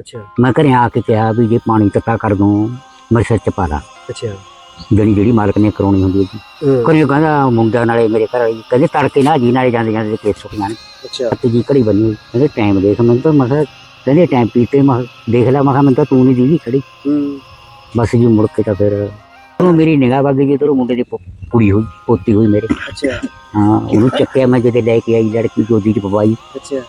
ਅੱਛਾ। ਮੈਂ ਘਰੇ ਆ ਕੇ ਕਿਹਾ ਵੀ ਜੇ ਪਾਣੀ ਤੱਤਾ ਕਰ ਦੂੰ ਮੈਂ ਸਿਰ ਚ ਪਾ ਲਾ। ਅੱਛਾ। ਜਿਹੜੀ ਜਿਹੜੀ ਮਾਲਕ ਨੇ ਕਰਾਉਣੀ ਹੁੰਦੀ ਹੈ ਜੀ। ਕਹਿੰਦਾ ਮੁੰਡਾ ਨਾਲੇ ਮੇਰੇ ਘਰ ਵਾਲੀ ਕਹਿੰਦੇ ਤੜਕੇ ਨਾ ਜੀ ਨਾਲੇ ਜਾਂਦੇ ਜਾਂਦੇ ਕੇਸ ਸੁੱਕ ਜਾਣ ਅੱਛਾ। ਤੇ ਜੀ ਘੜੀ ਬਣੀ। ਕਹਿੰਦੇ ਟਾਈਮ ਦੇਖ ਮੈਨੂੰ ਤਾਂ ਮੈਂ ਕਿਹਾ ਕਹਿੰਦੇ ਟਾਈਮ ਪੀਤੇ ਮੈਂ ਦੇਖ ਲੈ ਮੈਂ ਮੈਨੂੰ ਤਾਂ ਤੂੰ ਨਹੀਂ ਦੀਦੀ ਖੜੀ। ਬਸ ਜੀ ਮੁੜ ਕੇ ਤਾਂ ਫਿਰ ਉਹ ਮੇਰੀ ਨਿਗਾਹ ਵੱਗ ਗਈ ਤੇ ਮੁੰਡੇ ਦੀ ਕੁੜੀ ਹੋਈ ਪੋਤੀ ਹੋਈ ਮੇਰੇ। ਅੱਛਾ। ਹਾਂ ਉਹਨੂੰ ਚੱਕਿਆ ਮੈਂ ਜਦੋਂ ਲੈ ਕੇ ਆਈ ਲੜਕੀ ਗੋਦੀ 'ਚ ਪਵਾਈ। ਅੱਛਾ।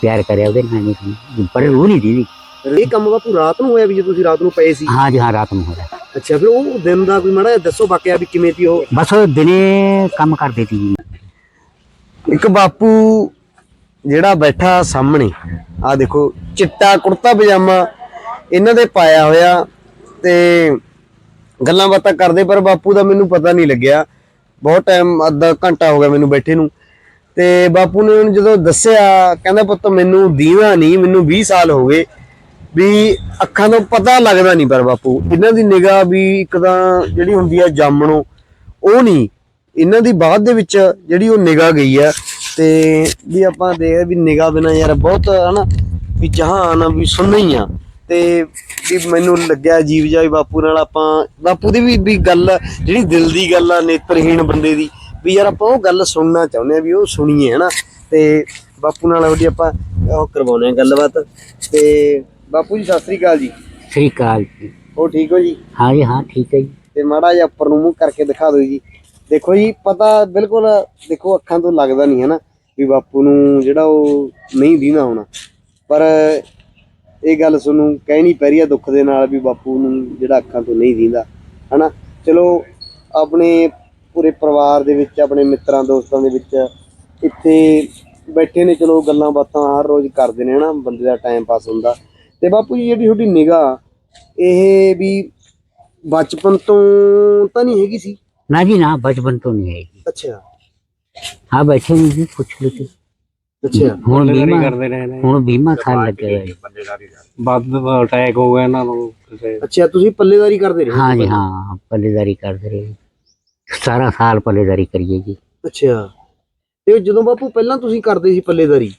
ਪਿਆਰ ਕਰਿਆ ਉਹਦੇ ਨਾਲ। ਨਹੀਂ ਪਰ ਉਹ ਨਹੀਂ ਦੀਦੀ। ਇਹ ਕੰਮ ਬਾਪੂ ਰਾਤ ਨੂੰ ਹੋਇਆ ਵੀ ਜੇ ਤੁਸੀਂ ਰਾਤ ਨੂੰ ਪਏ ਸੀ? ਹਾਂ ਜੀ ਹਾਂ ਰਾਤ ਨੂੰ ਹੋਇਆ। ਅੱਛਾ ਫਿਰ ਉਹ ਦਿਨ ਦਾ ਕੋਈ ਮਾੜਾ ਜਿਹਾ ਦੱਸੋ ਵਾਕਿਆ ਵੀ ਕਿਵੇਂ ਸੀ ਉਹ? ਦਿਨੇ ਕੰਮ ਕਰਦੇ ਸੀ ਜੀ। ਇੱਕ ਬਾਪੂ ਜਿਹੜਾ ਬੈਠਾ ਸਾਹਮਣੇ ਆ ਦੇਖੋ ਚਿੱਟਾ ਕੁੜਤਾ ਪਜਾਮਾ ਇਹਨਾਂ ਦੇ ਪਾਇਆ ਹੋਇਆ ਤੇ ਗੱਲਾਂ ਬਾਤਾਂ ਕਰਦੇ ਪਰ ਬਾਪੂ ਦਾ ਮੈਨੂੰ ਪਤਾ ਨਹੀਂ ਲੱਗਿਆ। ਬਹੁਤ ਟਾਈਮ ਅੱਧਾ ਘੰਟਾ ਹੋ ਗਿਆ ਮੈਨੂੰ ਬੈਠੇ ਨੂੰ। ਤੇ ਬਾਪੂ ਨੇ ਉਹਨੂੰ ਜਦੋਂ ਦੱਸਿਆ ਕਹਿੰਦਾ ਪੁੱਤ ਮੈਨੂੰ ਦੀਵਾ ਨਹੀਂ ਮੈਨੂੰ 20 ਸਾਲ ਹੋ ਗਏ। ਵੀ ਅੱਖਾਂ ਤੋਂ ਪਤਾ ਲੱਗਦਾ ਨਹੀਂ ਪਰ ਬਾਪੂ, ਇਹਨਾਂ ਦੀ ਨਿਗਾਹ ਵੀ ਇੱਕ ਤਾਂ ਜਿਹੜੀ ਹੁੰਦੀ ਆ ਜਾਮਣੋ, ਉਹ ਨਹੀਂ। ਇਹਨਾਂ ਦੀ ਬਾਅਦ ਦੇ ਵਿੱਚ ਜਿਹੜੀ ਉਹ ਨਿਗਾਹ ਗਈ ਆ ਤੇ ਵੀ ਆਪਾਂ ਦੇਖ ਵੀ ਨਿਗਾਹ ਬਿਨਾ ਯਾਰ ਬਹੁਤ ਹਨਾ, ਵੀ ਜਹਾਨ ਵੀ ਸੁਣਨਾ ਹੀ ਆ। ਤੇ ਵੀ ਮੈਨੂੰ ਲੱਗਿਆ ਅਜੀਬ ਜਿਹਾ ਵੀ ਬਾਪੂ ਨਾਲ ਆਪਾਂ, ਬਾਪੂ ਦੀ ਵੀ ਵੀ ਗੱਲ, ਜਿਹੜੀ ਦਿਲ ਦੀ ਗੱਲ ਆ, ਨੇਤਰਹੀਣ ਬੰਦੇ ਦੀ, ਵੀ ਯਾਰ ਆਪਾਂ ਉਹ ਗੱਲ ਸੁਣਨਾ ਚਾਹੁੰਦੇ ਆ ਵੀ ਉਹ ਸੁਣੀਏ ਹਨਾ। ਤੇ ਬਾਪੂ ਨਾਲ ਉਹਦੀ ਆਪਾਂ ਉਹ ਕਰਵਾਉਣੇ ਆ ਗੱਲਬਾਤ। ਤੇ ਬਾਪੂ ਜੀ ਸਤਿ ਸ੍ਰੀ ਅਕਾਲ ਜੀ। ਸ੍ਰੀ ਅਕਾਲ ਜੀ। ਉਹ ਠੀਕ ਹੋ ਜੀ? ਹਾਂ ਜੀ ਹਾਂ ਠੀਕ ਹੈ ਜੀ। ਤੇ ਮਾੜਾ ਜਿਹਾ ਉੱਪਰ ਨੂੰ ਮੂੰਹ ਕਰਕੇ ਦਿਖਾ ਦਿਓ ਜੀ। ਦੇਖੋ ਜੀ ਪਤਾ ਬਿਲਕੁਲ ਦੇਖੋ ਅੱਖਾਂ ਤੋਂ ਲੱਗਦਾ ਨਹੀਂ ਹੈ ਨਾ ਵੀ ਬਾਪੂ ਨੂੰ ਜਿਹੜਾ ਉਹ ਨਹੀਂ ਦੀਨਾ ਹੋਣਾ। ਪਰ ਇਹ ਗੱਲ ਤੁਹਾਨੂੰ ਕਹਿਣੀ ਪੈ ਰਹੀ ਹੈ ਦੁੱਖ ਦੇ ਨਾਲ ਵੀ ਬਾਪੂ ਨੂੰ ਜਿਹੜਾ ਅੱਖਾਂ ਤੋਂ ਨਹੀਂ ਦੀਂਦਾ ਹਨਾ? ਚਲੋ ਆਪਣੇ ਪੂਰੇ ਪਰਿਵਾਰ ਦੇ ਵਿੱਚ ਆਪਣੇ ਮਿੱਤਰਾਂ ਦੋਸਤਾਂ ਦੇ ਵਿੱਚ ਇੱਥੇ ਬੈਠੇ ਨੇ ਚਲੋ ਗੱਲਾਂ ਬਾਤਾਂ ਹਰ ਰੋਜ਼ ਕਰਦੇ ਨੇ ਹਨਾ? ਬੰਦੇ ਦਾ ਟਾਈਮ ਪਾਸ ਹੁੰਦਾ। ਤੇ ਬਾਪੂ ਜੀ ਜਿਹੜੀ ਤੁਹਾਡੀ ਨਿਗਾਹ ਇਹ ਵੀ ਬਚਪਨ ਤੋਂ ਤਾਂ ਨਹੀਂ ਹੈਗੀ ਸੀ? ਨਾ ਜੀ ਨਾ ਬਚਪਨ ਤੋਂ ਨਹੀਂ ਹੈ ਜੀ ਅੱਛਾ। ਹਾਂ ਬੈਠੇ ਨਹੀਂ ਜੀ ਪੁੱਛ ਲਓ ਜੀ। ਅੱਛਾ। ਹੁਣ ਬੀਮਾ ਕਰਦੇ ਰਹੇ ਨੇ। ਹੁਣ ਬੀਮਾ ਲੱਗਿਆ ਹੋਇਆ ਜੀ ਵੱਧ ਅਟੈਕ ਹੋ ਗਿਆ ਇਹਨਾਂ ਨੂੰ ਅੱਛਾ ਤੁਸੀਂ ਪੱਲੇਦਾਰੀ ਕਰਦੇ ਰਹੇ ਹਾਂ ਜੀ ਹਾਂ ਪੱਲੇਦਾਰੀ ਕਰਦੇ ਰਹੇ। ਸਾਰਾ ਸਾਲ ਪੱਲੇਦਾਰੀ ਕਰੀਏ ਜੀ। ਅੱਛਾ। ਤੇ ਜਦੋਂ ਬਾਪੂ ਪਹਿਲਾਂ ਤੁਸੀਂ ਕਰਦੇ ਸੀ ਪੱਲੇਦਾਰੀ?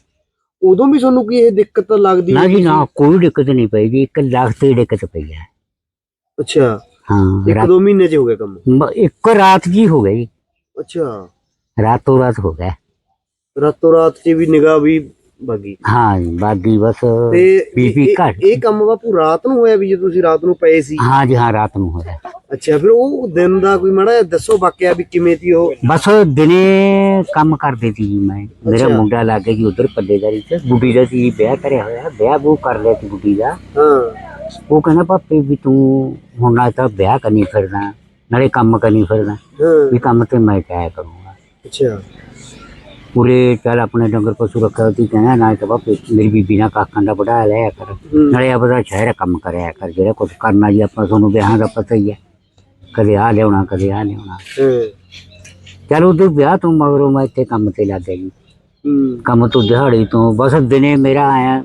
ਉਦੋਂ ਵੀ ਤੁਹਾਨੂੰ ਕੀ ਇਹ ਦਿੱਕਤ ਲੱਗਦੀ ਨਾ ਜੀ? ਨਾ ਕੋਈ ਦਿੱਕਤ ਨਹੀਂ ਪਈ ਜੀ ਇੱਕ ਲੱਖ ਦੀ ਦਿੱਕਤ ਪਈ ਹੈ। ਅੱਛਾ। ਹਾਂ ਇੱਕ ਦੋ ਮਹੀਨੇ ਚ ਹੋ ਗਿਆ ਕੰਮ? ਇੱਕ ਰਾਤ ਜੀ ਹੋ ਗਈ। ਅੱਛਾ। ਰਾਤੋਂ ਰਾਤ ਹੋ ਗਿਆ। ਰਾਤੋਂ ਰਾਤ ਚ ਵੀ ਨਿਗਾਹ ਵੀ ਭਾਗੀ ਹਾਂ ਜੀ, ਬਾਕੀ ਬਸ ਬੀਪੀ ਇਹ- ਘੱਟ। ਇਹ ਕੰਮ ਬਾਪੂ ਰਾਤ ਨੂੰ ਹੋਇਆ ਵੀ ਜੇ ਤੁਸੀਂ ਰਾਤ ਨੂੰ ਪਏ ਸੀ? ਹਾਂ ਜੀ ਹਾਂ ਰਾਤ ਨੂੰ ਹੋਇਆ। ਅੱਛਾ ਫਿਰ ਉਹ ਦਿਨ ਦਾ ਕੋਈ ਮਾੜਾ ਜਿਹਾ ਦੱਸੋ ਵਾਕਿਆ ਵੀ ਕਿਵੇਂ ਸੀ ਉਹ? ਬਸ ਦਿਨੇ ਕੰਮ ਕਰਦੇ ਸੀ ਜੀ ਮੈਂ। ਮੇਰਾ ਅੱਛਾ। ਮੁੰਡਾ ਲੱਗ ਗਿਆ ਜੀ ਉਧਰ ਪੱਲੇਦਾਰੀ ਚ। ਗੁੱਡੀ ਦਾ ਸੀ ਵਿਆਹ ਕਰਿਆ ਹੋਇਆ। ਵਿਆਹ ਉਹ ਕਰ ਲਿਆ ਸੀ ਗੁੱਡੀ ਦਾ। ਹਾਂ। ਉਹ ਕਹਿੰਦਾ ਪਾਪੇ ਵੀ ਤੂੰ ਹੁਣ ਨਾ ਤਾਂ ਵਿਆਹ ਕਰਨੀ ਫਿਰਦਾ। ਨਾਲੇ ਕੰਮ ਕਰਨੀ ਫਿਰਦਾ। ਹਾਂ। ਵੀ ਕੰਮ ਤੇ ਮੈਂ ਕਿਆ ਕਰੂੰਗਾ? ਅੱਛਾ। ਪੂਰੇ ਚੱਲ ਆਪਣੇ ਡੰਗਰ ਪਸ਼ੂ ਰੱਖਿਆ ਤੀ ਕਹਿੰਦਾ ਨਾ ਤਾਂ ਬਾਪੇ ਮੇਰੀ ਬੀਬੀ ਨਾਲ ਕਾਕਾਂ ਦਾ ਬੜਾ ਲਿਆ ਕਰ। ਨਾਲੇ ਆਪਦਾ ਸ਼ਹਿਰ ਕੰਮ ਕਰਿਆ ਕਰ ਜਿਹੜਾ ਕੁਝ ਕਰਨਾ ਜੀ ਆਪਾਂ ਤੁਹਾਨੂੰ ਵਿਆਹਾਂ ਦਾ ਪਤਾ ਹੀ ਹੈ। ਕਦੇ ਆ ਲਿਆਉਣਾ ਕਦੇ ਆ ਲਿਆਉਣਾ। ਚਲ ਉਦੋਂ ਵਿਆਹ ਤੋਂ ਮਗਰੋਂ ਮੈਂ ਇੱਥੇ ਕੰਮ ਤੇ ਲੱਗ ਗਿਆ ਜੀ। ਕੰਮ ਤੋਂ ਦਿਹਾੜੀ ਤੋਂ ਬਸ ਦਿਨੇ ਮੇਰਾ ਆਇਆ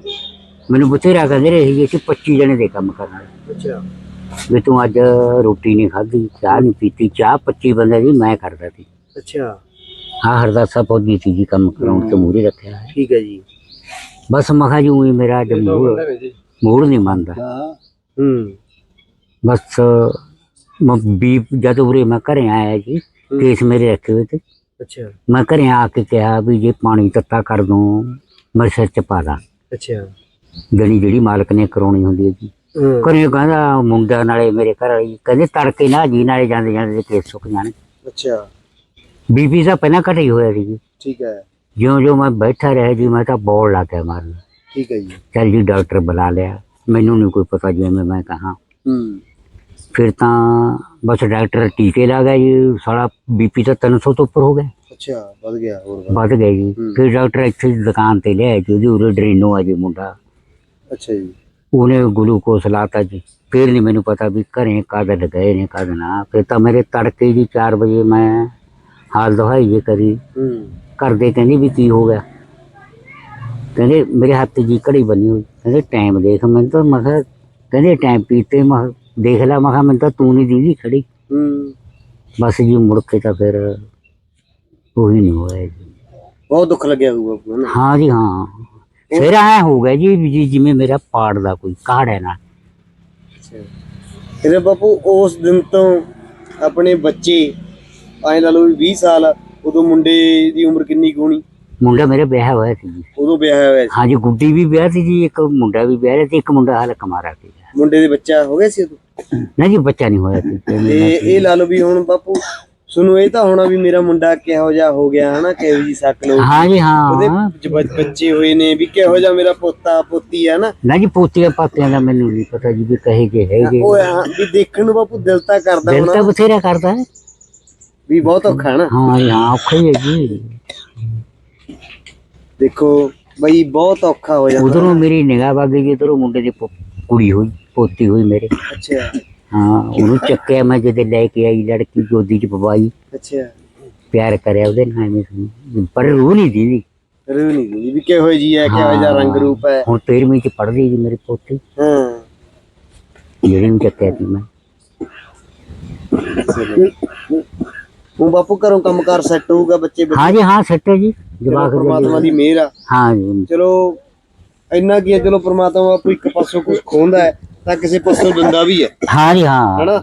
ਮੈਨੂੰ ਬਥੇਰਾ ਕਹਿੰਦੇ ਰਹੇ ਸੀ ਕਿ 25 ਜਣੇ ਦੇ ਕੰਮ ਕਰਨਾ ਅੱਛਾ। ਵੀ ਤੂੰ ਅੱਜ ਰੋਟੀ ਨਹੀਂ ਖਾਧੀ ਚਾਹ ਨਹੀਂ ਪੀਤੀ ਚਾਹ 25 ਬੰਦੇ ਦੀ ਮੈਂ ਕਰਦਾ ਸੀ। ਅੱਛਾ। ਹਾਂ ਹਰਦਾਸਾ ਫੌਜੀ ਸੀ ਜੀ ਕੰਮ ਕਰਾਉਣ ਤੇ ਮੂਰੇ ਰੱਖਿਆ ਹੈ। ਠੀਕ ਹੈ ਜੀ। ਬਸ ਮਖਾ ਜੀ ਉਹੀ ਮੇਰਾ ਮੂਡ ਮੂਡ ਨਹੀਂ ਮੰਨਦਾ। ਹੂੰ। ਬਸ ਮੈਂ ਵੀ ਜਦ ਉਰੇ ਮੈਂ ਘਰੇ ਆਇਆ ਜੀ ਕੇਸ ਮੇਰੇ ਰੱਖੇ ਹੋਏ ਤੇ। ਅੱਛਾ। ਮੈਂ ਘਰੇ ਆ ਕੇ ਕਿਹਾ ਵੀ ਜੇ ਪਾਣੀ ਤੱਤਾ ਕਰ ਦੂੰ ਮੈਂ ਸਿਰ ਚ ਪਾ ਲਾ ਅੱਛਾ। ਜਿਹੜੀ ਜਿਹੜੀ ਮਾਲਕ ਨੇ ਕਰਾਉਣੀ ਹੁੰਦੀ ਹੈ ਜੀ। ਕਰੇ ਕਹਿੰਦਾ ਮੁੰਡਾ ਨਾਲੇ ਮੇਰੇ ਘਰ ਵਾਲੀ ਕਹਿੰਦੇ ਤੜਕੇ ਨਾ ਜੀ ਨਾਲੇ ਜਾਂਦੇ ਜਾਂਦੇ ਕੇਸ ਸੁੱਕ ਜਾਣ। ਅੱਛਾ। ਬੀਪੀ ਦਾ ਪਹਿਲਾਂ ਘਟੇ ਹੋਇਆ ਸੀ ਜੀ। ਠੀਕ ਹੈ। ਜਿਉਂ ਜਿਉਂ ਮੈਂ ਬੈਠਾ ਰਿਹਾ ਜੀ ਮੈਂ ਤਾਂ ਬੋਲ ਲੱਗ ਗਿਆ ਮਾਰਨ ਠੀਕ ਹੈ ਜੀ। ਚੱਲ ਜੀ ਡਾਕਟਰ ਬੁਲਾ ਲਿਆ। ਮੈਨੂੰ ਨਹੀਂ ਕੋਈ ਪਤਾ ਜਿਵੇਂ ਮੈਂ ਕਹਾ। ਹੂੰ। ਫਿਰ ਤਾਂ ਬਸ ਡਾਕਟਰ ਟੀਕੇ ਲਾ ਗਿਆ ਜੀ ਸਾਲਾ ਬੀਪੀ ਤਾਂ 300 ਤੋਂ ਉੱਪਰ ਹੋ ਗਿਆ। ਅੱਛਾ ਵੱਧ ਗਿਆ ਹੋਰ ਵੱਧ। ਗਿਆ ਜੀ। ਫਿਰ ਡਾਕਟਰ ਇੱਥੇ ਦੁਕਾਨ ਤੇ ਲਿਆਇਆ ਜੀ ਉਹਦੀ ਉਰੇ ਡਰੇਨੋ ਆ ਜੀ ਮੁੰਡਾ। ਅੱਛਾ ਜੀ। ਉਹਨੇ ਗਲੂਕੋਸ ਲਾਤਾ ਜੀ। ਫਿਰ ਨਹੀਂ ਮੈਨੂੰ ਪਤਾ ਵੀ ਘਰੇ ਕਦ ਲਗਾਏ ਨੇ ਕਦ ਨਾ। ਫਿਰ ਤਾਂ ਮੇਰੇ ਤੜਕੇ ਜੀ 4 ਵਜੇ ਮੈਂ ਹਾਲ ਦਵਾਈ ਜੇ ਕਰੀ ਕਰਦੇ ਕਹਿੰਦੀ ਵੀ ਕੀ ਹੋ ਗਿਆ। ਕਹਿੰਦੇ ਮੇਰੇ ਹੱਥ ਜੀ ਘੜੀ ਬਣੀ ਹੋਈ। ਕਹਿੰਦੇ ਟਾਈਮ ਦੇਖ ਮੈਂ ਤਾਂ ਮੈਂ ਕਿਹਾ ਕਹਿੰਦੇ ਟਾਈਮ ਪੀਤੇ ਮੈਂ ਦੇਖ ਲੈ ਮੈਂ ਕਿਹਾ ਮੈਨੂੰ ਤਾਂ ਤੂੰ ਨਹੀਂ ਦੀਦੀ ਖੜੀ। ਬਸ ਜੀ ਮੁੜ ਕੇ ਤਾਂ ਫਿਰ ਉਹੀ ਨਹੀਂ ਹੋਇਆ ਜੀ। ਬਹੁਤ ਦੁੱਖ ਲੱਗਿਆ ਹੋਊਗਾ ਨੂੰ ਹਾਂ ਜੀ ਹਾਂ। ਫਿਰ ਐ ਹੋ ਗਿਆ ਜੀ ਜਿਵੇਂ ਮੇਰਾ ਪਾੜ ਦਾ ਕੋਈ ਕਾੜ ਹੈ ਨਾ। ਇਹਦੇ ਬਾਪੂ ਉਸ ਦਿਨ ਤੋਂ ਆਪਣੇ ਬੱਚੇ ਐਂ ਲਾ ਲਓ ਵੀ 20 ਸਾਲ ਉਦੋਂ ਮੁੰਡੇ ਦੀ ਉਮਰ ਕਿੰਨੀ ਕੁ ਹੋਣੀ? ਮੁੰਡਾ ਮੇਰੇ ਵਿਆਹ ਹੋਇਆ ਸੀ ਜੀ। ਉਦੋਂ ਵਿਆਹ ਹੋਇਆ ਸੀ? ਹਾਂਜੀ ਗੁੱਡੀ ਵੀ ਵਿਆਹ ਸੀ ਜੀ ਇੱਕ ਮੁੰਡਾ ਵੀ ਵਿਆਹ ਸੀ ਇੱਕ ਮੁੰਡਾ ਹਾਲ ਕਮਾਰਾ ਸੀ। ਮੁੰਡੇ ਦੇ ਬੱਚਾ ਹੋ ਗਿਆ ਸੀ ਉਦੋਂ? ਨਾ ਜੀ ਬੱਚਾ ਨਹੀਂ ਹੋਇਆ ਸੀ ਤੇ ਇਹ ਲਾ ਲਓ ਵੀ ਹੁਣ ਬਾਪੂ ਸੁਣੋ ਇਹ ਤਾਂ ਹੋਣਾ ਵੀ ਮੇਰਾ ਮੁੰਡਾ ਕਿਹੋ ਜਿਹਾ ਹੋ ਗਿਆ ਹਨਾ ਕਿਹੋ ਜੀ ਸ਼ਕਲ ਹੋ ਗਈ। ਹਾਂ ਜੀ ਉਹਦੇ ਹਾਂ ਬ- ਬੱਚੇ ਹੋਏ ਨੇ ਵੀ ਕਿਹੋ ਜਿਹਾ ਮੇਰਾ ਪੋਤਾ ਪੋਤੀ ਹੈ ਨਾ ਨਾ ਜੀ ਪੋਤੀਆਂ ਪਾਤਿਆਂ ਦਾ ਮੈਨੂੰ ਨਹੀਂ ਪਤਾ ਜੀ ਵੀ ਕਹੇ ਜੇ ਹੈਗੇ ਉਹ ਵੀ ਦੇਖਣ ਨੂੰ ਬਾਪੂ ਦਿਲ ਤਾਂ ਕਰਦਾ ਦਿਲ ਹੋਣਾ। ਤਾਂ ਬਥੇਰਾ ਕਰਦਾ ਹੈ। ਵੀ ਬਹੁਤ ਔਖਾ ਹੈ ਨਾ। ਹਾਂ ਹਾਂ ਔਖਾ ਹੀ ਹੈ ਜੀ। ਦੇਖੋ ਬਈ ਬਹੁਤ ਔਖਾ ਹੋ ਜਾਂਦਾ। ਉਧਰੋਂ ਮੇਰੀ ਨਿਗਾਹ ਵਗ ਗਈ ਉਧਰੋਂ ਮੁੰਡੇ ਦੀ ਕੁੜੀ ਹੋਈ ਪੋਤੀ ਹੋਈ ਮੇਰੇ। ਅੱਛਾ। ਹਾਂ ਉਹਨੂੰ ਚੱਕਿਆ ਮੈਂ ਜਦੋਂ ਲੈ ਕੇ ਆਈ ਲੜਕੀ ਗੋਦੀ ਚ ਪਵਾਈ। ਅੱਛਾ। ਪਿਆਰ ਕਰਿਆ ਉਹਦੇ ਨਾਲ ਸੀ। ਪਰ ਰੂਹ ਨਹੀਂ ਦੀ ਵੀ ਰੂਹ ਨਹੀਂ ਦੀ ਵੀ ਕਿਹੋ ਜੀ ਹੈ ਕਿਹੋ ਜਿਹਾ ਰੰਗ ਰੂਪ ਹੈ। ਹੁਣ 13ਵੀਂ ਚ ਪੜ੍ਹਦੀ ਜੀ ਮੇਰੀ ਪੋਤੀ। ਹਾਂ। ਜਿਹੜੀ ਨੂੰ ਚੱਕਿਆ ਸੀ ਮੈਂ। ਉਹ ਬਾਪੂ ਘਰੋਂ ਕੰਮਕਾਰ ਸੈੱਟ ਹੋਊਗਾ ਬੱਚੇ ਬੱਚੇ ਹਾਂ ਜੀ ਹਾਂ ਸੱਟ ਹੈ ਜੀ। ਜਵਾਕ ਦੇ ਪਰਮਾਤਮਾ ਦੀ ਮਿਹਰ ਆ। ਹਾਂ ਜੀ ਚਲੋ ਇੰਨਾ ਕੀ ਹੈ ਚਲੋ ਪ੍ਰਮਾਤਮਾ ਬਾਪੂ ਇੱਕ ਪਾਸੋਂ ਕੁਝ ਖੋਂਦਾ ਹੈ ਤਾਂ ਕਿਸੇ ਪਾਸੋਂ ਦਿੰਦਾ ਵੀ ਹੈ। ਹਾਂ ਜੀ ਹਾਂ। ਹਨਾ?